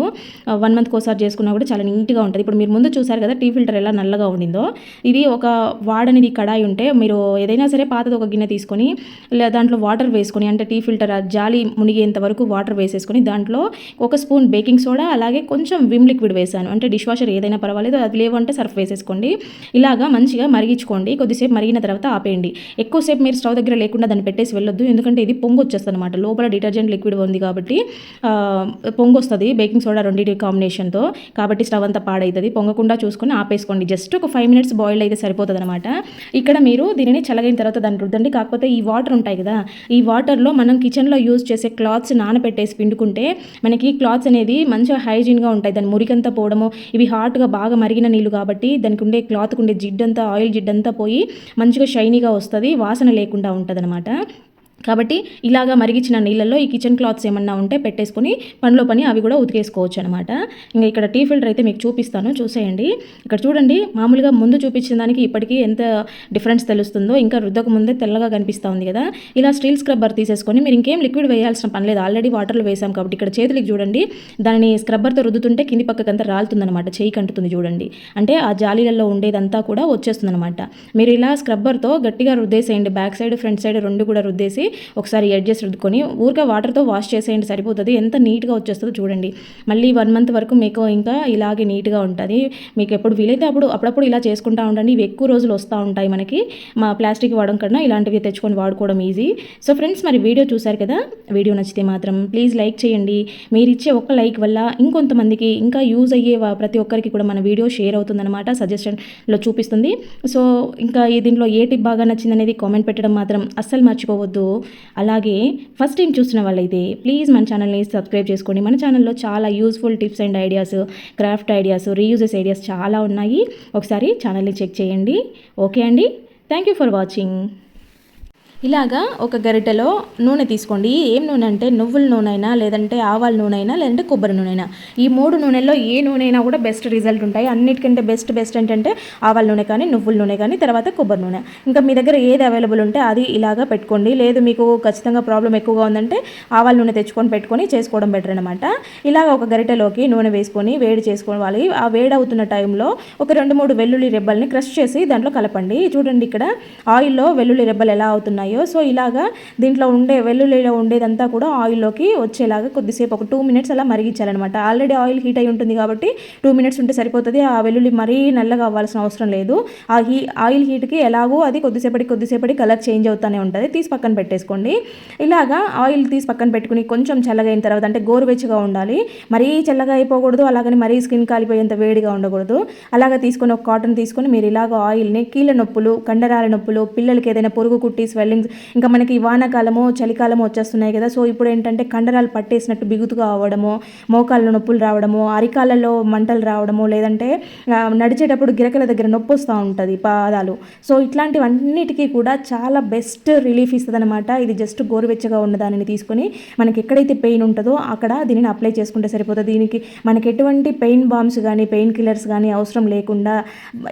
వన్ మంత్కి ఒకసారి చేసుకున్నా కూడా చాలా నీట్గా ఉంటుంది. ఇప్పుడు మీరు ముందు చూసారు కదా టీ ఫిల్టర్ ఎలా నల్లగా ఉండిందో ఇది ఒక వాడనిది కడాయి ఉంటే మీరు ఏదైనా సరే పాతది ఒక గిన్నె తీసుకొని లేదా దాంట్లో వాటర్ వేసుకొని అంటే టీ ఫిల్టర్ జాలి మునిగేంత వరకు వాటర్ వేసేసుకొని దాంట్లో ఒక స్పూన్ బేకింగ్ సోడా అలాగే కొంచెం విమ్ లిక్విడ్ వేసాను. అంటే డిష్ వాషర్ ఏదైనా పర్వాలేదు అది లేవంటే సర్ఫ్ వేసేసుకోండి. ఇలాగా మంచిగా మరిగించుకోండి. కొద్దిసేపు మరిగిన తర్వాత ఆపేయండి. ఎక్కువసేపు మీరు స్టవ్ దగ్గర లేకుండా దాన్ని పెట్టేసి వెళ్ళొద్దు. ఎందుకంటే ఇది పొంగు వచ్చేస్తుంది అనమాట లోపల డిటర్జెంట్ లిక్విడ్ ఉంది కాబట్టి ఆ, పొంగు వస్తుంది బేకింగ్ సోడా రెండింటి కాంబినేషన్తో కాబట్టి స్టవ్ అంతా పాడవుతుంది పొంగకుండా చూసుకొని ఆపేసుకోండి. జస్ట్ ఒక ఫైవ్ మినిట్స్ బాయిల్ అయితే సరిపోతుంది అనమాట ఇక్కడ మీరు దీనిని చల్లగైన తర్వాత దాన్ని రుద్దండి. కాకపోతే ఈ వాటర్ ఉంటాయి కదా ఈ వాటర్లో మనం కిచెన్లో యూజ్ చేసే క్లాత్స్ నానబెట్టేసి పిండుకుంటే మనకి క్లాత్స్ అనేది మంచిగా హైజీన్గా ఉంటాయి. దాని మురికంతా పోవడము ఇవి హాట్గా బాగా మరిగిన నీళ్ళు కాబట్టి దానికి ఉండే క్లాత్కి ఉండే జిడ్డంతా ఆయిల్ జిడ్డంతా పోయి మంచిగా షైనీగా వస్తుంది. వాసన లేకుండా ఉంటుంది కాబట్టి ఇలాగా మరిగించిన నీళ్ళల్లో ఈ కిచెన్ క్లాత్స్ ఏమన్నా ఉంటే పెట్టేసుకొని పనిలో పని అవి కూడా ఉతికేసుకోవచ్చు అనమాట ఇంకా ఇక్కడ టీ ఫిల్టర్ అయితే మీకు చూపిస్తాను చూసేయండి. ఇక్కడ చూడండి మామూలుగా ముందు చూపించిన దానికి ఇప్పటికీ ఎంత డిఫరెన్స్ తెలుస్తుందో ఇంకా రుద్దక ముందే తెల్లగా కనిపిస్తూ ఉంది కదా. ఇలా స్టీల్ స్క్రబ్బర్ తీసేసుకొని మీరు ఇంకేం లిక్విడ్ వేయాల్సిన పని లేదు. ఆల్రెడీ వాటర్లో వేసాం కాబట్టి ఇక్కడ చేతులకి చూడండి దానిని స్క్రబ్బర్తో రుద్దుతుంటే కింది పక్కకంతా రాలుతుందనమాట చేయి కంటుతుంది చూడండి. అంటే ఆ జాలీలలో ఉండేదంతా కూడా వచ్చేస్తుందన్నమాట మీరు ఇలా స్క్రబ్బర్తో గట్టిగా రుద్దేసేయండి బ్యాక్ సైడ్ ఫ్రంట్ సైడ్ రెండు కూడా రుద్దేసి ఒకసారి ఎడ్జెస్ రుద్దుకొని ఊరికే వాటర్తో వాష్ చేసేయండి సరిపోతుంది. ఎంత నీట్గా వచ్చేస్తుందో చూడండి. మళ్ళీ వన్ మంత్ వరకు మీకు ఇంకా ఇలాగే నీట్గా ఉంటుంది. మీకు ఎప్పుడు వీలైతే అప్పుడు అప్పుడప్పుడు ఇలా చేసుకుంటూ ఉండండి. ఇవి ఎక్కువ రోజులు వస్తూ ఉంటాయి మనకి. మా ప్లాస్టిక్ వాడడం కన్నా ఇలాంటివి తెచ్చుకొని వాడుకోవడం ఈజీ సో ఫ్రెండ్స్ మరి వీడియో చూశారు కదా? వీడియో నచ్చితే మాత్రం ప్లీజ్ లైక్ చేయండి. మీరు ఇచ్చే ఒక్క లైక్ వల్ల ఇంకొంతమందికి ఇంకా యూజ్ అయ్యే ప్రతి ఒక్కరికి కూడా మన వీడియో షేర్ అవుతుందన్నమాట సజెషన్లో చూపిస్తుంది. సో ఇంకా ఈ దీంట్లో ఏ టిప్ బాగా నచ్చిందనేది కామెంట్ పెట్టడం మాత్రం అస్సలు మర్చిపోవద్దు. అలాగే ఫస్ట్ టైం చూస్తున్న వాళ్ళైతే ప్లీజ్ మన ఛానల్ని సబ్స్క్రైబ్ చేసుకోండి మన ఛానల్లో చాలా useful tips and ideas craft ideas reuses ideas చాలా ఉన్నాయి. ఒకసారి ఛానల్ని చెక్ చేయండి. ఓకే అండి? థ్యాంక్ యూ ఫర్ వాచింగ్ ఇలాగా ఒక గరిటెలో నూనె తీసుకోండి. ఏం నూనె అంటే నువ్వుల నూనె అయినా లేదంటే ఆవాల నూనె అయినా లేదంటే కొబ్బరి నూనె అయినా ఈ మూడు నూనెల్లో ఏ నూనె అయినా కూడా బెస్ట్ రిజల్ట్ ఉంటాయి. అన్నిటికంటే బెస్ట్ బెస్ట్ ఏంటంటే ఆవాల నూనె కానీ నువ్వుల నూనె కానీ తర్వాత కొబ్బరి నూనె. ఇంకా మీ దగ్గర ఏది అవైలబుల్ ఉంటే అది ఇలాగా పెట్టుకోండి. లేదు మీకు ఖచ్చితంగా ప్రాబ్లం ఎక్కువగా ఉందంటే ఆవాల నూనె తెచ్చుకొని పెట్టుకొని చేసుకోవడం బెటర్ అనమాట ఇలాగ ఒక గరిటెలోకి నూనె వేసుకొని వేడి చేసుకోవాలి. ఆ వేడి అవుతున్న టైంలో ఒక రెండు మూడు వెల్లుల్లి రెబ్బల్ని క్రష్ చేసి దాంట్లో కలపండి. చూడండి ఇక్కడ ఆయిల్లో వెల్లుల్లి రెబ్బలు ఎలా అవుతున్నాయి? సో ఇలాగా దీంట్లో ఉండే వెల్లుల్లిలో ఉండేదంతా కూడా ఆయిల్లోకి వచ్చేలాగా కొద్దిసేపు ఒక టూ మినిట్స్ అలా మరిగించాలన్నమాట. ఆల్రెడీ ఆయిల్ హీట్ అయి ఉంటుంది కాబట్టి టూ మినిట్స్ ఉంటే సరిపోతుంది. ఆ వెల్లుల్లి మరీ నల్లగా అవ్వాల్సిన అవసరం లేదు. ఆ హీ ఆయిల్ హీట్కి ఎలాగో అది కొద్దిసేపటి కొద్దిసేపటి కలర్ చేంజ్ అవుతూనే ఉంటుంది. తీసి పక్కన పెట్టేసుకోండి. ఇలాగా ఆయిల్ తీసి పక్కన పెట్టుకుని కొంచెం చల్లగా అయిన తర్వాత అంటే గోరువెచ్చగా ఉండాలి. మరీ చల్లగా అయిపోకూడదు. అలాగని మరీ స్కిన్ కాలిపోయేంత వేడిగా ఉండకూడదు. అలాగా తీసుకొని ఒక కాటన్ తీసుకొని మీరు ఇలాగ ఆయిల్ని కీళ్ళ నొప్పులు కండరాల నొప్పులు పిల్లలకి ఏదైనా పొరుగు కుట్టి స్వెల్లింగ్ స్వెల్లింగ్స్ ఇంకా మనకి వానాకాలము చలికాలము వచ్చేస్తున్నాయి కదా. సో ఇప్పుడు ఏంటంటే కండరాలు పట్టేసినట్టు బిగుతుగా అవ్వడము మోకాళ్ళ నొప్పులు రావడము అరికాలలో మంటలు రావడము లేదంటే నడిచేటప్పుడు గిరకల దగ్గర నొప్పి వస్తూ ఉంటుంది పాదాలు. సో ఇట్లాంటివన్నిటికీ కూడా చాలా బెస్ట్ రిలీఫ్ ఇస్తుంది అనమాట ఇది జస్ట్ గోరువెచ్చగా ఉన్న దానిని తీసుకొని మనకి ఎక్కడైతే పెయిన్ ఉంటుందో అక్కడ దీనిని అప్లై చేసుకుంటే సరిపోతుంది. దీనికి మనకి ఎటువంటి పెయిన్ బామ్స్ కానీ పెయిన్ కిల్లర్స్ కానీ అవసరం లేకుండా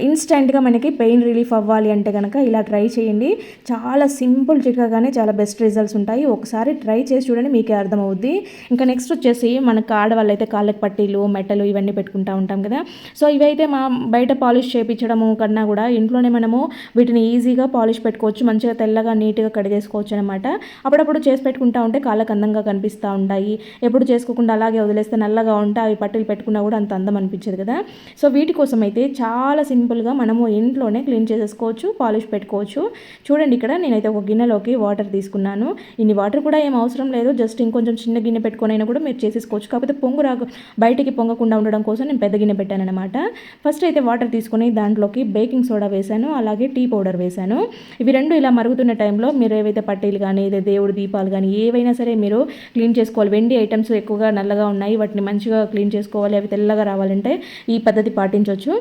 ఇన్స్టెంట్గా మనకి పెయిన్ రిలీఫ్ అవ్వాలి అంటే కనుక ఇలా ట్రై చేయండి. చాలా సింపుల్ చిట్కాగానే చాలా బెస్ట్ రిజల్ట్స్ ఉంటాయి. ఒకసారి ట్రై చేసి చూడండి మీకే అర్థమవుద్ది. ఇంకా నెక్స్ట్ వచ్చేసి మనకు ఆడవాళ్ళు అయితే కాళ్ళకి పట్టీలు మెట్టలు ఇవన్నీ పెట్టుకుంటా ఉంటాం కదా. సో ఇవైతే మా బయట పాలిష్ చేయించడము కన్నా కూడా ఇంట్లోనే మనము వీటిని ఈజీగా పాలిష్ పెట్టుకోవచ్చు మంచిగా తెల్లగా నీట్గా కడిగేసుకోవచ్చు అనమాట అప్పుడప్పుడు చేసి పెట్టుకుంటా ఉంటే కాళ్ళకు అందంగా కనిపిస్తూ ఉంటాయి. ఎప్పుడు చేసుకోకుండా అలాగే వదిలేస్తే నల్లగా ఉంటే అవి పట్టీలు పెట్టుకున్నా కూడా అంత అందం అనిపించదు కదా. సో వీటి కోసం అయితే చాలా సింపుల్గా మనము ఇంట్లోనే క్లీన్ చేసేసుకోవచ్చు పాలిష్ పెట్టుకోవచ్చు. చూడండి ఇక్కడ నేనైతే ఒక గిన్నెలోకి వాటర్ తీసుకున్నాను. ఇన్ని వాటర్ కూడా ఏం అవసరం లేదు. జస్ట్ ఇంకొంచెం చిన్న గిన్నె పెట్టుకొని అయినా కూడా మీరు చేసేసుకోవచ్చు. కాకపోతే పొంగు రాకు బయటికి పొంగకుండా ఉండడం కోసం నేను పెద్ద గిన్నె పెట్టాను అనమాట ఫస్ట్ అయితే వాటర్ తీసుకొని దాంట్లోకి బేకింగ్ సోడా వేశాను. అలాగే టీ పౌడర్ వేశాను. ఇవి రెండు ఇలా మరుగుతున్న టైంలో మీరు ఏవైతే పట్టీలు కానీ ఏదైతే దేవుడి దీపాలు కానీ ఏవైనా సరే మీరు క్లీన్ చేసుకోవాలి. వెండి ఐటమ్స్ ఎక్కువగా నల్లగా ఉన్నాయి. వాటిని మంచిగా క్లీన్ చేసుకోవాలి. అవి తెల్లగా రావాలంటే ఈ పద్ధతి పాటించవచ్చు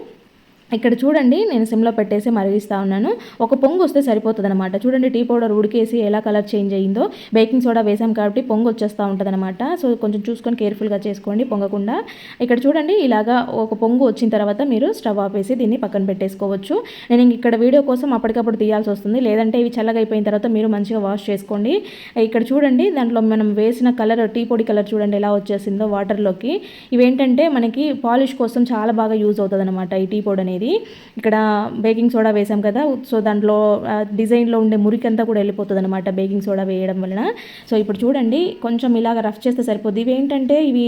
ఇక్కడ చూడండి నేను సిమ్లో పెట్టేసి మరిగిస్తూ ఉన్నాను. ఒక పొంగు వస్తే సరిపోతుంది అనమాట చూడండి టీ పౌడర్ ఉడికేసి ఎలా కలర్ చేంజ్ అయ్యిందో బేకింగ్ సోడా వేసాం కాబట్టి పొంగు వచ్చేస్తూ ఉంటుంది అనమాట సో కొంచెం చూసుకొని కేర్ఫుల్గా చేసుకోండి పొంగకుండా. ఇక్కడ చూడండి ఇలాగా ఒక పొంగు వచ్చిన తర్వాత మీరు స్టవ్ ఆపేసి దీన్ని పక్కన పెట్టేసుకోవచ్చు. నేను ఇక్కడ వీడియో కోసం అప్పటికప్పుడు తీయాల్సి వస్తుంది. లేదంటే ఇవి చల్లగా అయిపోయిన తర్వాత మీరు మంచిగా వాష్ చేసుకోండి. ఇక్కడ చూడండి దాంట్లో మనం వేసిన కలర్ టీ పొడి కలర్ చూడండి ఎలా వచ్చేసిందో వాటర్లోకి ఇవేంటంటే మనకి పాలిష్ కోసం చాలా బాగా యూజ్ అవుతుంది అనమాట ఈ టీ పొడి అనేది. ఇక్కడ బేకింగ్ సోడా వేసాం కదా. సో దాంట్లో డిజైన్లో ఉండే మురికి అంతా కూడా వెళ్ళిపోతుంది అనమాట బేకింగ్ సోడా వేయడం వలన. సో ఇప్పుడు చూడండి కొంచెం ఇలాగ రఫ్ చేస్తే సరిపోద్ది. ఇవి ఏంటంటే ఇవి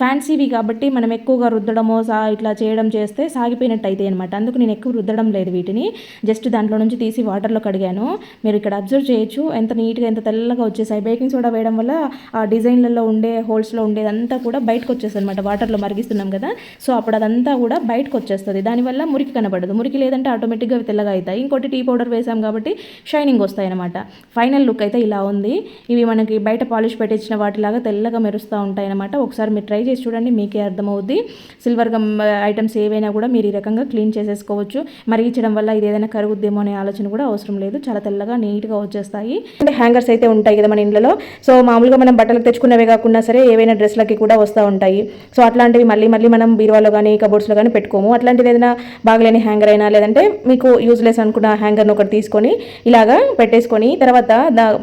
ఫ్యాన్సీవి కాబట్టి మనం ఎక్కువగా రుద్దడమో సా ఇట్లా చేయడం చేస్తే సాగిపోయినట్టు అయితే అనమాట అందుకు నేను ఎక్కువ రుద్దడం లేదు వీటిని. జస్ట్ దాంట్లో నుంచి తీసి వాటర్లో కడిగాను. మీరు ఇక్కడ అబ్జర్వ్ చేయొచ్చు. ఎంత నీట్గా ఎంత తెల్లగా వచ్చేసాయి. బేకింగ్ సోడా వేయడం వల్ల ఆ డిజైన్లలో ఉండే హోల్స్లో ఉండేదంతా కూడా బయటకు వచ్చేస్తుంది అనమాట వాటర్లో మరిగిస్తున్నాం కదా. సో అప్పుడు అదంతా కూడా బయటకు వచ్చేస్తుంది. దానివల్ల మురికి కనబడదు. మురికి లేదంటే ఆటోమేటిక్గా తెల్లగా అవుతాయి ఇంకోటి టీ పౌడర్ వేసాం కాబట్టి షైనింగ్ వస్తాయి అనమాట ఫైనల్ లుక్ అయితే ఇలా ఉంది. ఇవి మనకి బయట పాలిష్ పెట్టించిన వాటిలాగా తెల్లగా మెరుస్తూ ఉంటాయి అనమాట ఒకసారి మీరు ట్రై చేసి చూడండి మీకే అర్థమవుద్ది. సిల్వర్ గమ్ ఐటమ్స్ ఏవైనా కూడా మీరు ఈ రకంగా క్లీన్ చేసేసుకోవచ్చు. మరిగించడం వల్ల ఇది ఏదైనా కరుగుద్దేమో అనే ఆలోచన కూడా అవసరం లేదు. చాలా తెల్లగా నీట్గా వచ్చేస్తాయి. అంటే హ్యాంగర్స్ అయితే ఉంటాయి కదా మన ఇంట్లో సో మామూలుగా మనం బట్టలకు తెచ్చుకున్నవే కాకుండా సరే ఏవైనా డ్రెస్లకి కూడా వస్తూ ఉంటాయి. సో అట్లాంటివి మళ్ళీ మళ్ళీ మనం బీరువాలో కానీ కబోర్డ్స్లో కానీ పెట్టుకోము. అట్లాంటిది ఏదైనా బాగలేని హ్యాంగర్ అయినా లేదంటే మీకు యూజ్లెస్ అనుకున్న హ్యాంగర్ని ఒకటి తీసుకొని ఇలాగా పెట్టేసుకొని తర్వాత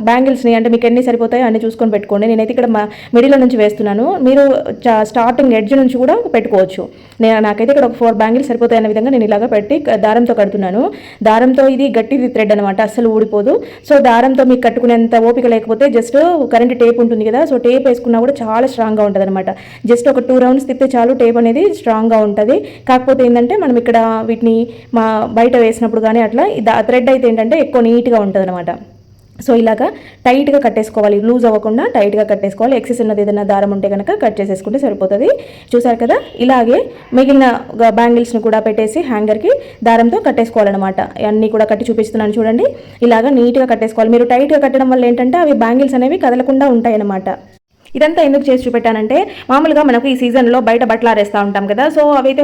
బ్యాంగిల్స్ని అంటే మీకు ఎన్ని సరిపోతాయో అన్ని చూసుకొని పెట్టుకోండి. నేనైతే ఇక్కడ మా మిడిల్లో నుంచి వేస్తున్నాను. మీరు స్టార్టింగ్ ఎడ్జ్ నుంచి కూడా పెట్టుకోవచ్చు. నేను నాకైతే ఇక్కడ ఒక ఫోర్ బ్యాంగిల్స్ సరిపోతాయి అనే విధంగా నేను ఇలాగా పెట్టి దారంతో కడుతున్నాను. దారంతో ఇది గట్టిది థ్రెడ్ అనమాట అస్సలు ఊడిపోదు. సో దారంతో మీకు కట్టుకునేంత ఓపిక లేకపోతే జస్ట్ కరెంట్ టేప్ ఉంటుంది కదా సో టేప్ వేసుకున్నా కూడా చాలా స్ట్రాంగ్గా ఉంటుంది అనమాట జస్ట్ ఒక టూ రౌండ్స్ తిప్పితే చాలు టేప్ అనేది స్ట్రాంగ్గా ఉంటుంది. కాకపోతే ఏంటంటే మనం ఇక్కడ వీటిని మా బయట వేసినప్పుడు కానీ అట్లా థ్రెడ్ అయితే ఏంటంటే ఎక్కువ నీట్గా ఉంటుంది అనమాట సో ఇలాగా టైట్గా కట్టేసుకోవాలి. లూజ్ అవ్వకుండా టైట్గా కట్టేసుకోవాలి. ఎక్సెస్ ఉన్నది ఏదైనా దారం ఉంటే కనుక కట్ చేసేసుకుంటే సరిపోతుంది. చూసారు కదా? ఇలాగే మిగిలిన బ్యాంగిల్స్ని కూడా పెట్టేసి హ్యాంగర్కి దారంతో కట్టేసుకోవాలన్నమాట. అన్నీ కూడా కట్టి చూపిస్తున్నాను చూడండి. ఇలాగా నీట్గా కట్టేసుకోవాలి. మీరు టైట్గా కట్టడం వల్ల ఏంటంటే అవి బ్యాంగిల్స్ అనేవి కదలకుండా ఉంటాయి అన్నమాట ఇదంతా ఎందుకు చేసి చూపెట్టానంటే మామూలుగా మనకు ఈ సీజన్లో బయట బట్టలు ఆరేస్తూ ఉంటాం కదా. సో అవైతే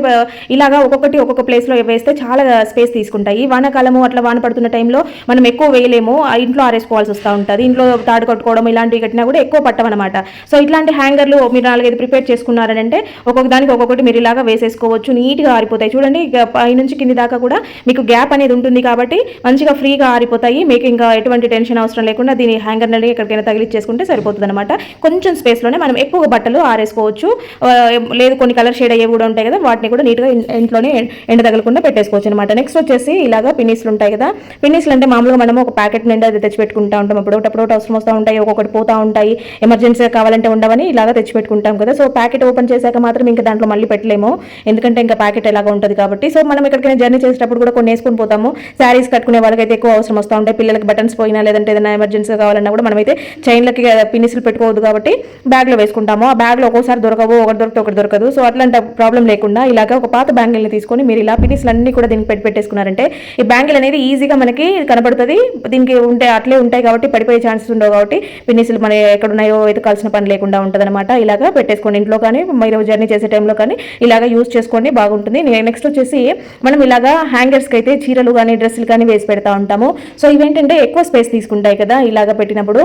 ఇలాగా ఒక్కొక్కటి ఒక్కొక్క ప్లేస్లో వేస్తే చాలా స్పేస్ తీసుకుంటాయి. వానాకాలము అట్లా వాన పడుతున్న టైంలో మనం ఎక్కువ వేయలేము. ఆ ఇంట్లో ఆరేసుకోవాల్సి వస్తూ ఉంటుంది. ఇంట్లో తాడు కట్టుకోవడం ఇలాంటివి కట్టినా కూడా ఎక్కువ పట్టమన్నమాట సో ఇట్లాంటి హ్యాంగర్లు మీరు నాలుగైదు ప్రిపేర్ చేసుకున్నారంటే ఒక్కొక్క దానికి ఒక్కొక్కటి మీరు ఇలాగా వేసేసుకోవచ్చు. నీట్గా ఆరిపోతాయి. చూడండి పైనుంచి కింది దాకా కూడా మీకు గ్యాప్ అనేది ఉంటుంది కాబట్టి మంచిగా ఫ్రీగా ఆరిపోతాయి. మీకు ఇంకా ఎటువంటి టెన్షన్ అవసరం లేకుండా దీని హ్యాంగర్ అనేది ఎక్కడికైనా తగిలిచ్చేసుకుంటే సరిపోతుంది అనమాట కొంచెం స్పేస్లోనే మనం ఎక్కువ బట్టలు ఆరేసుకోవచ్చు. లేదు కొన్ని కలర్ షేడ్ అయ్యేవి కూడా ఉంటాయి కదా వాటిని కూడా నీట్గా ఇంట్లోనే ఎండ తగలకుండా పెట్టేసుకోవచ్చు అనమాట నెక్స్ట్ వచ్చేసి ఇలాగా పిన్నీస్లు ఉంటాయి కదా. పిన్నీస్లు అంటే మామూలుగా మనం ఒక ప్యాకెట్ నిండా అది తెచ్చి పెట్టుకుంటా ఉంటాం. అప్పుడు అప్పుడు అవసరం వస్తూ ఉంటాయి ఒక్కొక్కటి పోతా ఉంటాయి. ఎమర్జెన్సీగా కావాలంటే ఉండవని ఇలాగా తెచ్చి పెట్టుకుంటాం కదా. సో ప్యాకెట్ ఓపెన్ చేశాక మాత్రం ఇంకా దాంట్లో మళ్ళీ పెట్టలేము. ఎందుకంటే ఇంకా ప్యాకెట్ ఎలాగ ఉంటుంది కాబట్టి. సో మనం ఎక్కడికైనా జర్నీ చేసేటప్పుడు కూడా కొన్ని వేసుకొని పోతాము. శారీస్ కట్టుకునే వాళ్ళకైతే ఎక్కువ అవసరం వస్తూ ఉంటాయి. పిల్లలకి బటన్స్ పోయినా లేదంటే ఏదైనా ఎమర్జెన్సీ కావాలన్నా కూడా మనమైతే చైన్లకి పిన్నిసులు పెట్టుకోవద్దు కాబట్టి బ్యాగ్లో వేసుకుంటాము. ఆ బ్యాగ్లో ఒక్కోసారి దొరకవు ఒకటి దొరికితే ఒకటి దొరకదు. సో అట్లాంటి ప్రాబ్లం లేకుండా ఇలాగ ఒక పాత బ్యాంగిల్ని తీసుకొని మీరు ఇలా పిన్నిస్లు అన్ని కూడా దీనికి పెట్టి పెట్టేసుకున్నారంటే ఈ బ్యాంగిల్ అనేది ఈజీగా మనకి కనబడుతుంది. దీనికి ఉంటే అట్లే ఉంటాయి కాబట్టి పడిపోయే ఛాన్సెస్ ఉండవు కాబట్టి పిన్నిస్లు మన ఎక్కడ ఉన్నాయో వెతకాల్సిన పని లేకుండా ఉంటుందన్నమాట. ఇలాగ ఇలాగా పెట్టేసుకోండి. ఇంట్లో కానీ మీరు జర్నీ చేసే టైంలో కానీ ఇలాగా యూజ్ చేసుకోండి బాగుంటుంది. నెక్స్ట్ వచ్చేసి మనం ఇలాగా హ్యాంగర్స్కి అయితే చీరలు కానీ డ్రెస్సులు కానీ వేసి పెడతా ఉంటాము. సో ఇవేంటంటే ఎక్కువ స్పేస్ తీసుకుంటాయి కదా ఇలాగ పెట్టినప్పుడు.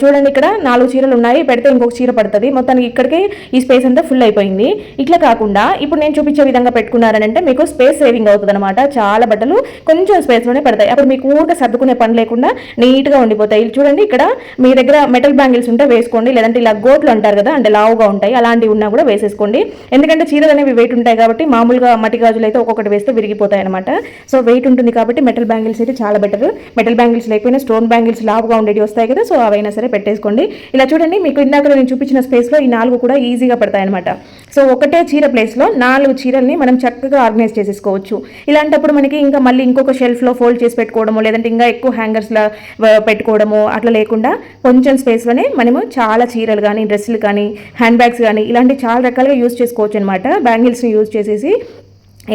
చూడండి ఇక్కడ నాలుగు చీరలు ఉన్నాయి. పెడితే ఇంకొక చీర పడుతుంది. మొత్తానికి ఇక్కడికి ఈ స్పేస్ అంతా ఫుల్ అయిపోయింది. ఇట్లా కాకుండా ఇప్పుడు నేను చూపించే విధంగా పెట్టుకున్నారనంటే మీకు స్పేస్ సేవింగ్ అవుతుంది అనమాట చాలా బట్టలు కొంచెం స్పేస్లోనే పడతాయి. అప్పుడు మీకు ఊరికే సర్దుకునే పని లేకుండా నీట్గా ఉండిపోతాయి. ఇది చూడండి ఇక్కడ మీ దగ్గర మెటల్ బ్యాంగిల్స్ ఉంటే వేసుకోండి. లేదంటే ఇలా గోట్లు అంటారు కదా అంటే లావుగా ఉంటాయి. అలాంటివి ఉన్నా కూడా వేసేసుకోండి. ఎందుకంటే చీరలు అనేవి వెయిట్ ఉంటాయి కాబట్టి మామూలుగా మట్టి గాజులు అయితే ఒక్కొక్కటి వేస్తే విరిగిపోతాయి అనమాట సో వెయిట్ ఉంటుంది కాబట్టి మెటల్ బ్యాంగిల్స్ అయితే చాలా బెటర్ మెటల్ బ్యాంగిల్స్ లేకపోయినా స్టోన్ బ్యాంగిల్స్ లావుగా ఉండేవి వస్తాయి కదా సో అవైనా సరే పెట్టేసుకోండి. ఇలా చూడండి మీకు ఇందాక నేను చూపించిన స్పేస్లో ఈ నాలుగు కూడా ఈజీగా పడతాయి అనమాట సో ఒకటే చీర ప్లేస్లో నాలుగు చీరల్ని మనం చక్కగా ఆర్గనైజ్ చేసేసుకోవచ్చు. ఇలాంటప్పుడు మనకి ఇంకా మళ్ళీ ఇంకొక షెల్ఫ్లో ఫోల్డ్ చేసి పెట్టుకోవడము లేదంటే ఇంకా ఎక్కువ హ్యాంగర్స్లో పెట్టుకోవడము అట్లా లేకుండా కొంచెం స్పేస్లోనే మనము చాలా చీరలు కానీ డ్రెస్సులు కానీ హ్యాండ్ బ్యాగ్స్ కానీ ఇలాంటి చాలా రకాలుగా యూజ్ చేసుకోవచ్చు అనమాట బ్యాంగిల్స్ని యూజ్ చేసేసి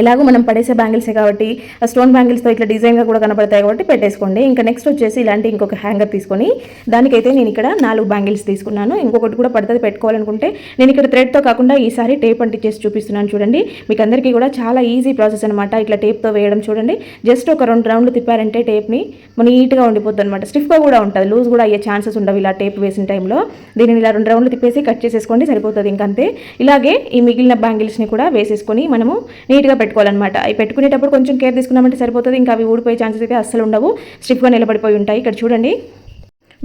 ఎలాగో మనం పడేసే బ్యాంగిల్సే కాబట్టి ఆ స్టోన్ బ్యాంగిల్స్తో ఇట్లా డిజైన్గా కూడా కనపడతాయి కాబట్టి పెట్టేసుకోండి. ఇంకా నెక్స్ట్ వచ్చేసి ఇలాంటి ఇంకొక హ్యాంగర్ తీసుకొని దానికైతే నేను ఇక్కడ నాలుగు బ్యాంగిల్స్ తీసుకున్నాను. ఇంకొకటి కూడా పడుతుంది పెట్టుకోవాలనుకుంటే నేను ఇక్కడ థ్రెడ్తో కాకుండా ఈసారి టేప్ అంటించేసి చూపిస్తున్నాను చూడండి. మీకు అందరికీ కూడా చాలా ఈజీ ప్రాసెస్ అనమాట ఇట్లా టేప్తో వేయడం చూడండి. జస్ట్ ఒక రెండు రౌండ్లు తిప్పారంటే టేప్ని నీట్గా ఉండిపోతుంది అనమాట స్టిఫ్గా కూడా ఉంటుంది లూజ్ కూడా అయ్యే ఛాన్సెస్ ఉండవు ఇలా టేప్ వేసిన టైంలో. దీనిని ఇలా రెండు రౌండ్లు తిప్పేసి కట్ చేసేసుకోండి సరిపోతుంది ఇంకంతే. ఇలాగే ఈ మిగిలిన బ్యాంగిల్స్ని కూడా వేసేసుకొని మనము నీట్గా పెట్టుకోవాలన్నమాట. అవి పెట్టుకునేటప్పుడు కొంచెం కేర్ తీసుకున్నామంటే సరిపోతుంది. ఇంకా అవి ఊడిపోయే ఛాన్సెస్ అయితే అస్సలు ఉండవు. స్టిఫ్గా నిలబడిపోయి ఉంటాయి. ఇక్కడ చూడండి.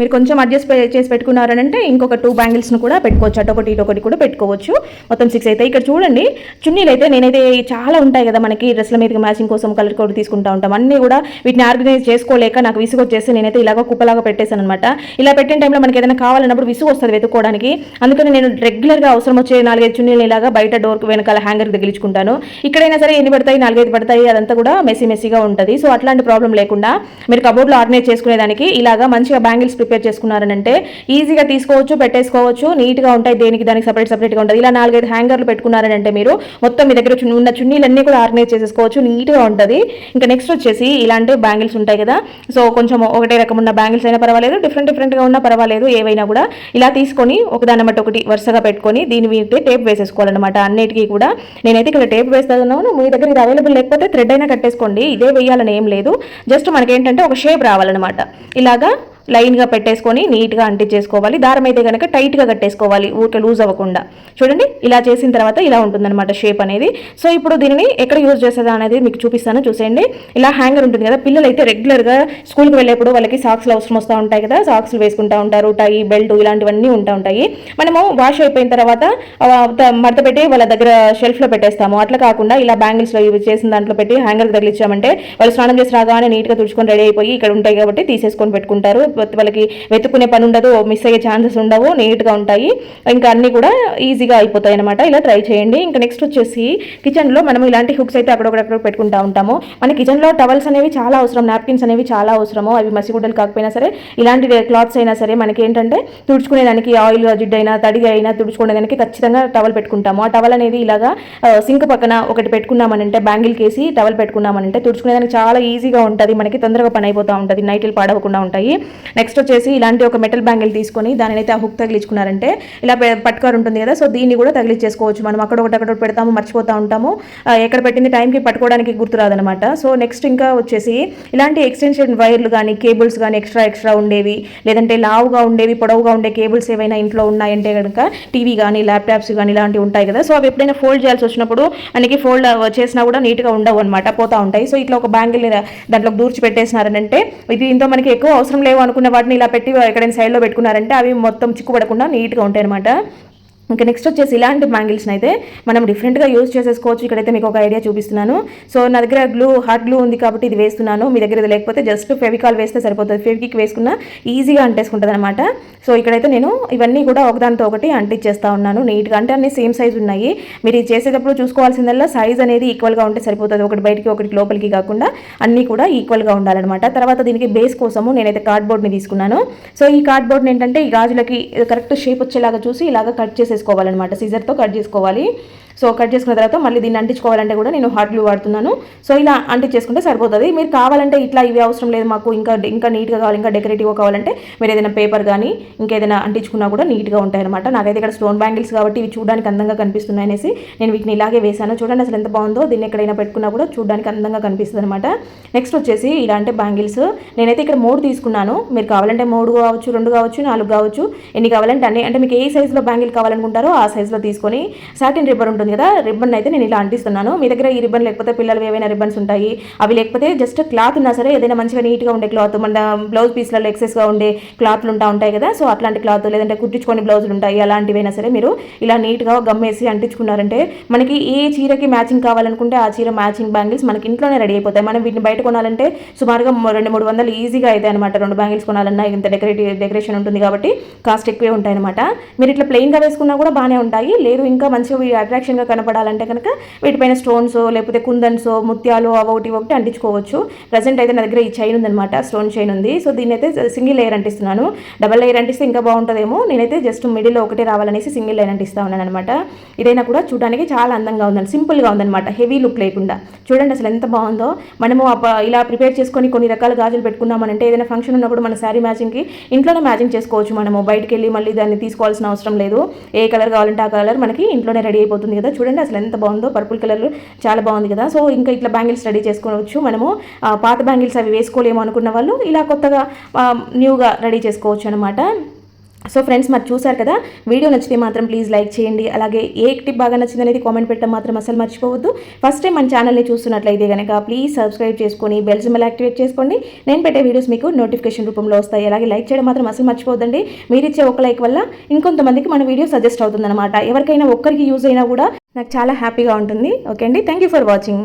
మీరు కొంచెం అడ్జస్ట్ చేసి పెట్టుకున్నారనంటే ఇంకొక టూ బ్యాంగిల్స్ను కూడా పెట్టుకోవచ్చు. అటొకటి ఇటొకటి కూడా పెట్టుకోవచ్చు. మొత్తం సిక్స్ అయితే ఇక్కడ చూడండి. చున్నీలు అయితే నేనైతే చాలా ఉంటాయి కదా మనకి డ్రెస్ల మీదకి మ్యాచింగ్ కోసం కలర్ కోడ్ తీసుకుంటా ఉంటాం. అన్నీ కూడా వీటిని ఆర్గనైజ్ చేసుకోలేక నాకు విసుగు వచ్చేసి నేనైతే ఇలాగ కుప్పలాగా పెట్టేశాను అనమాట ఇలా పెట్టిన టైంలో మనకి ఏదైనా కావాలన్నప్పుడు విసుగు వస్తుంది వెతుక్కోవడానికి. అందుకని నేను రెగ్యులర్గా అవసరం వచ్చే నాలుగైదు చున్నీలు ఇలాగా బయట డోర్కి వెనకాల హ్యాంగర్ తగిలించుకుంటాను ఇక్కడైనా సరే ఎన్ని పడతాయి? నాలుగైదు పడతాయి? అదంతా కూడా మెస్సీ మెస్సీగా ఉంటుంది. సో అట్లాంటి ప్రాబ్లం లేకుండా మీరు కబోర్డ్లో ఆర్గనైజ్ చేసుకునేదానికి ఇలాగా మంచిగా బ్యాంగిల్స్ ప్రిపేర్ ప్రిపేర్ చేసుకున్నారనంటే ఈజీగా తీసుకోవచ్చు పెట్టేసుకోవచ్చు నీట్గా ఉంటాయి దేనికి దానికి సపరేట్ సపరేట్గా ఉంటుంది ఇలా నాలుగైదు హ్యాంగర్లు పెట్టుకున్నారనంటే మీరు మొత్తం మీ దగ్గర ఉన్న చున్నీలన్నీ కూడా ఆర్గనైజ్ చేసేసుకోవచ్చు నీట్గా ఉంటుంది. ఇంకా నెక్స్ట్ వచ్చేసి ఇలాంటి బ్యాంగిల్స్ ఉంటాయి కదా. సో కొంచెం ఒకటే రకం ఉన్న బ్యాంగిల్స్ అయినా పర్వాలేదు డిఫరెంట్ డిఫరెంట్గా ఉన్నా పర్వాలేదు ఏవైనా కూడా. ఇలా తీసుకొని ఒకదాన్ని బట్టి ఒకటి వరుసగా పెట్టుకొని దీని మీద టేప్ వేసేసుకోవాలన్నమాట. అన్నిటికీ కూడా నేనైతే ఇక్కడ టేప్ వేస్తాను మీ దగ్గర ఇది అవైలబుల్ లేకపోతే థ్రెడ్ అయినా కట్టేసుకోండి. ఇదే వేయాలని ఏం లేదు. జస్ట్ మనకి ఏంటంటే ఒక షేప్ రావాలన్నమాట. ఇలాగా లైన్గా పెట్టేసుకొని నీట్గా అంటించేసుకోవాలి. దారం అయితే కనుక టైట్గా కట్టేసుకోవాలి. ఊరికే లూజ్ అవ్వకుండా. చూడండి ఇలా చేసిన తర్వాత ఇలా ఉంటుందన్నమాట షేప్ అనేది. సో ఇప్పుడు దీనిని ఎక్కడ యూజ్ చేసేదా అనేది మీకు చూపిస్తాను. చూసేయండి. ఇలా హ్యాంగర్ ఉంటుంది కదా పిల్లలు అయితే రెగ్యులర్గా స్కూల్కి వెళ్ళేప్పుడు వాళ్ళకి సాక్స్లు అవసరం వస్తూ ఉంటాయి కదా. సాక్స్లు వేసుకుంటూ ఉంటారు టై బెల్ట్ ఇలాంటివన్నీ ఉంటూ ఉంటాయి. మనము వాష్ అయిపోయిన తర్వాత మడత పెట్టి వాళ్ళ దగ్గర షెల్ఫ్లో పెట్టేస్తాము. అట్లా కాకుండా ఇలా బ్యాంగిల్స్లో యూజ్ చేసిన దాంట్లో పెట్టి హ్యాంగర్కి తగిలిచ్చామంటే వాళ్ళు స్నానం చేసి రాగానే నీట్గా తుడుచుకొని రెడీ అయిపోయి ఇక్కడ ఉంటాయి కాబట్టి తీసేసుకొని పెట్టుకుంటారు. వాళ్ళకి వెతుక్కునే పని ఉండదు మిస్ అయ్యే ఛాన్సెస్ ఉండవు నీట్గా ఉంటాయి. ఇంకా అన్నీ కూడా ఈజీగా అయిపోతాయి అనమాట ఇలా ట్రై చేయండి. ఇంకా నెక్స్ట్ వచ్చేసి కిచెన్లో మనం ఇలాంటి హుక్స్ అయితే అక్కడొక్కడక్కడ పెట్టుకుంటా ఉంటాము. మన కిచెన్లో టవల్స్ అనేవి చాలా అవసరం నాప్కిన్స్ అనేవి చాలా అవసరము. అవి మసిగుడ్డలు కాకపోయినా సరే ఇలాంటి క్లాత్స్ అయినా సరే మనకి ఏంటంటే తుడుచుకునేదానికి ఆయిల్ జిడ్ అయినా తడి అయినా తుడుచుకునేదానికి ఖచ్చితంగా టవల్ పెట్టుకుంటాము. ఆ టవల్ అనేది ఇలాగా సింక్ పక్కన ఒకటి పెట్టుకున్నామనంటే బ్యాంగిల్ కేసి టవల్ పెట్టుకున్నామనంటే తుడుచుకునేదానికి చాలా ఈజీగా ఉంటుంది. మనకి తొందరగా పని అయిపోతూ ఉంటుంది. నైట్లు పాడవకుండా ఉంటాయి. నెక్స్ట్ వచ్చేసి ఇలాంటి ఒక మెటల్ బ్యాంగిల్ తీసుకొని దానిని అయితే ఆ హుక్ తగిలించుకున్నారంటే ఇలా పట్టుకారు ఉంటుంది కదా సో దీన్ని కూడా తగిలించేసుకోవచ్చు. మనం అక్కడ ఒకటి అక్కడ ఒకటి పెడతాము మర్చిపోతూ ఉంటాము. ఎక్కడ పెట్టింది టైంకి పట్టుకోవడానికి గుర్తురాదనమాట సో నెక్స్ట్ ఇంకా వచ్చేసి ఇలాంటి ఎక్స్టెన్షన్ వైర్లు కానీ కేబుల్స్ కానీ ఎక్స్ట్రా ఎక్స్ట్రా ఉండేవి లేదంటే లావుగా ఉండేవి పొడవుగా ఉండే కేబుల్స్ ఏవైనా ఇంట్లో ఉన్నాయంటే కనుక టీవీ కానీ ల్యాప్టాప్స్ కానీ ఇలాంటివి ఉంటాయి కదా సో అవి ఎప్పుడైనా ఫోల్డ్ చేయాల్సి వచ్చినప్పుడు మనకి ఫోల్డ్ చేసినా కూడా నీట్గా ఉండవు అనమాట పోతా ఉంటాయి. సో ఇట్లా ఒక బ్యాంగిల్ దాంట్లో దూర్చి పెట్టేసినారనంటే ఇది దీంతో మనకి ఎక్కువ అవసరం లేవు అనుకున్న వాటిని ఇలా పెట్టి ఎక్కడైనా సైడ్లో పెట్టుకున్నారంటే అవి మొత్తం చిక్కుపడకుండా నీట్గా ఉంటాయి అనమాట ఇంకా నెక్స్ట్ వచ్చేసి ఇలాంటి బ్యాంగిల్స్ని అయితే మనం డిఫరెంట్గా యూజ్ చేసేసుకోవచ్చు. ఇక్కడైతే మీకు ఒక ఐడియా చూపిస్తున్నాను. సో నా దగ్గర గ్లూ హాట్ గ్లూ ఉంది కాబట్టి ఇది వేస్తున్నాను. మీ దగ్గర ఇది లేకపోతే జస్ట్ ఫెవికాల్ వేస్తే సరిపోతుంది. ఫెవికిక్ వేసుకున్న ఈజీగా అంటేసుకుంటుంది అనమాట సో ఇక్కడైతే నేను ఇవన్నీ కూడా ఒకదానితో ఒకటి అంటించేస్తా ఉన్నాను. నీట్గా అంటే అన్ని సేమ్ సైజ్ ఉన్నాయి. మీరు ఇది చేసేటప్పుడు చూసుకోవాల్సిందల్లా సైజ్ అనేది ఈక్వల్గా ఉంటే సరిపోతుంది. ఒకటి బయటికి ఒకటి లోపలికి కాకుండా అన్నీ కూడా ఈక్వల్గా ఉండాలన్నమాట. తర్వాత దీనికి బేస్ కోసము నేనైతే కార్డ్బోర్డ్ని తీసుకున్నాను. సో ఈ కార్డ్బోర్డ్ని ఏంటంటే ఈ గాజులకి కరెక్ట్ షేప్ వచ్చేలాగా చూసి ఇలాగ కట్ చేసేసుకోవాలన్నమాట సిజర్తో కట్ చేసుకోవాలి. సో కట్ చేసుకున్న తర్వాత మళ్ళీ దీన్ని అంటించుకోవాలంటే కూడా నేను హాట్ గ్లూ వాడుతున్నాను. సో ఇలా అంటించేసుకుంటే సరిపోతుంది. మీరు కావాలంటే ఇట్లా ఇవి అవసరం లేదు మాకు ఇంకా ఇంకా నీట్గా కావాలి ఇంకా డెకరేటివ్గా కావాలంటే మీరు ఏదైనా పేపర్ కానీ ఇంకేదైనా అంటించుకున్నా కూడా నీట్గా ఉంటాయన్నమాట. నాకైతే ఇక్కడ స్టోన్ బ్యాంగిల్స్ కాబట్టి ఇవి చూడడానికి అందంగా కనిపిస్తున్నాయి అనేసి నేను వీటిని ఇలాగే వేశాను. చూడండి అసలు ఎంత బాగుందో దీన్ని ఎక్కడైనా పెట్టుకున్నా కూడా చూడడానికి అందంగా కనిపిస్తుంది అనమాట నెక్స్ట్ వచ్చేసి ఇలాంటి బ్యాంగిల్స్. నేనైతే ఇక్కడ మూడు తీసుకున్నాను. మీరు కావాలంటే మూడు కావచ్చు రెండు కావచ్చు నాలుగు కావచ్చు ఎన్ని కావాలంటే అన్ని. అంటే మీకు ఏ సైజులో బ్యాంగిల్ కావాలనుకుంటారో ఆ సైజులో తీసుకొని సాటిన్ రిబ్బర్ ఉంటుంది కదా రిబ్బన్ అయితే నేను ఇలా అంటిస్తున్నాను. మీ దగ్గర ఈ రిబ్బన్ లేకపోతే పిల్లలు ఏవైనా రిబ్బన్స్ ఉంటాయి? అవి లేకపోతే జస్ట్ క్లాత్ ఉన్నా సరే ఏదైనా మంచిగా నీట్గా ఉండే క్లాత్ మన బ్లౌజ్ పీస్లలో ఎక్సెస్గా ఉండే క్లాత్లు ఉంటా ఉంటాయి కదా సో అట్లాంటి క్లాత్ లేదంటే కుట్టించుకొని బ్లౌజులు ఉంటాయి అలాంటివైనా సరే మీరు ఇలా నీట్గా గమ్మేసి అంటించుకున్నారంటే మనకి ఏ చీరకి మ్యాచింగ్ కావాలనుకుంటే ఆ చీర మ్యాచింగ్ బ్యాంగిల్స్ మనకి ఇంట్లోనే రెడీ అయిపోతాయి. మనం వీటిని బయట కొనాలంటే సుమారుగా రెండు మూడు వందలు ఈజీగా అవుతాయి అనమాట రెండు బ్యాంగిల్స్ కొనాలన్నా ఇంత డెకరేటివ్ డెకరేషన్ ఉంటుంది కాబట్టి కాస్ట్ ఎక్కువే ఉంటాయి అనమాట మీరు ఇట్లా ప్లెయిన్గా వేసుకున్నా కూడా బాగానే ఉంటాయి. లేదు ఇంకా మంచిగా అట్రాక్షన్ అట్రాక్షన్గా కనపడాలంటే కనుక వీటిపైన స్టోన్స్ లేకపోతే కుందన్స్ ముత్యాలు అవి ఒకటి ఒకటి అంటించుకోవచ్చు. ప్రజెంట్ అయితే నా దగ్గర ఈ చైన్ ఉందన్నమాట స్టోన్ చైన్ ఉంది. సో దీన్ని అయితే సింగిల్ లేయర్ అంటిస్తున్నాను. డబల్ లేయర్ అంటిస్తే ఇంకా బాగుంటుందేమో. నేనైతే జస్ట్ మిడిల్లో ఒకటే రావాలనేసి సింగిల్ లేయర్ అంటిస్తా ఉన్నాను అనమాట ఇదైనా కూడా చూడడానికి చాలా అందంగా ఉందండి సింపుల్గా ఉందన్నమాట. హెవీ లుక్ లేకుండా. చూడండి అసలు ఎంత బాగుందో. మనము ఇలా ప్రిపేర్ చేసుకొని కొన్ని రకాల గాజులు పెట్టుకున్నామనంటే ఏదైనా ఫంక్షన్ ఉన్నప్పుడు మన శారీ మ్యాచింగ్కి ఇంట్లోనే మ్యాచింగ్ చేసుకోవచ్చు మనము. బయటకు వెళ్ళి మళ్ళీ దాన్ని తీసుకోవాల్సిన అవసరం లేదు. ఏ కలర్ కావాలంటే ఆ కలర్ మనకి ఇంట్లోనే రెడీ అయిపోతుంది కదా. చూడండి అసలు ఎంత బాగుందో. పర్పుల్ కలర్ చాలా బాగుంది కదా. సో ఇంకా ఇట్లా బ్యాంగిల్స్ రెడీ చేసుకోవచ్చు మనము. పాత బ్యాంగిల్స్ అవి వేసుకోలేము అనుకున్న వాళ్ళు ఇలా కొత్తగా న్యూగా రెడీ చేసుకోవచ్చు అనమాట సో ఫ్రెండ్స్ మరి చూసారు కదా? వీడియో నచ్చితే మాత్రం ప్లీజ్ లైక్ చేయండి. అలాగే ఏ టిప్ బాగా నచ్చింది అనేది కామెంట్ పెట్టడం మాత్రం అసలు మర్చిపోవద్దు. ఫస్ట్ టైం మన ఛానల్ని చూస్తున్నట్లయితే కనుక ప్లీజ్ సబ్స్క్రైబ్ చేసుకొని బెల్ సింబల్ యాక్టివేట్ చేసుకోండి. నేను పెట్టే వీడియోస్ మీకు నోటిఫికేషన్ రూపంలో వస్తాయి. అలాగే లైక్ చేయడం మాత్రం అసలు మర్చిపోవద్దండి. మీరు ఇచ్చే ఒక లైక్ వల్ల ఇంకొంతమందికి మన వీడియో సజెస్ట్ అవుతుందన్నమాట. ఎవరికైనా ఒక్కరికి యూజ్ అయినా కూడా నాకు చాలా హ్యాపీగా ఉంటుంది. ఓకే అండి. Thank you for watching.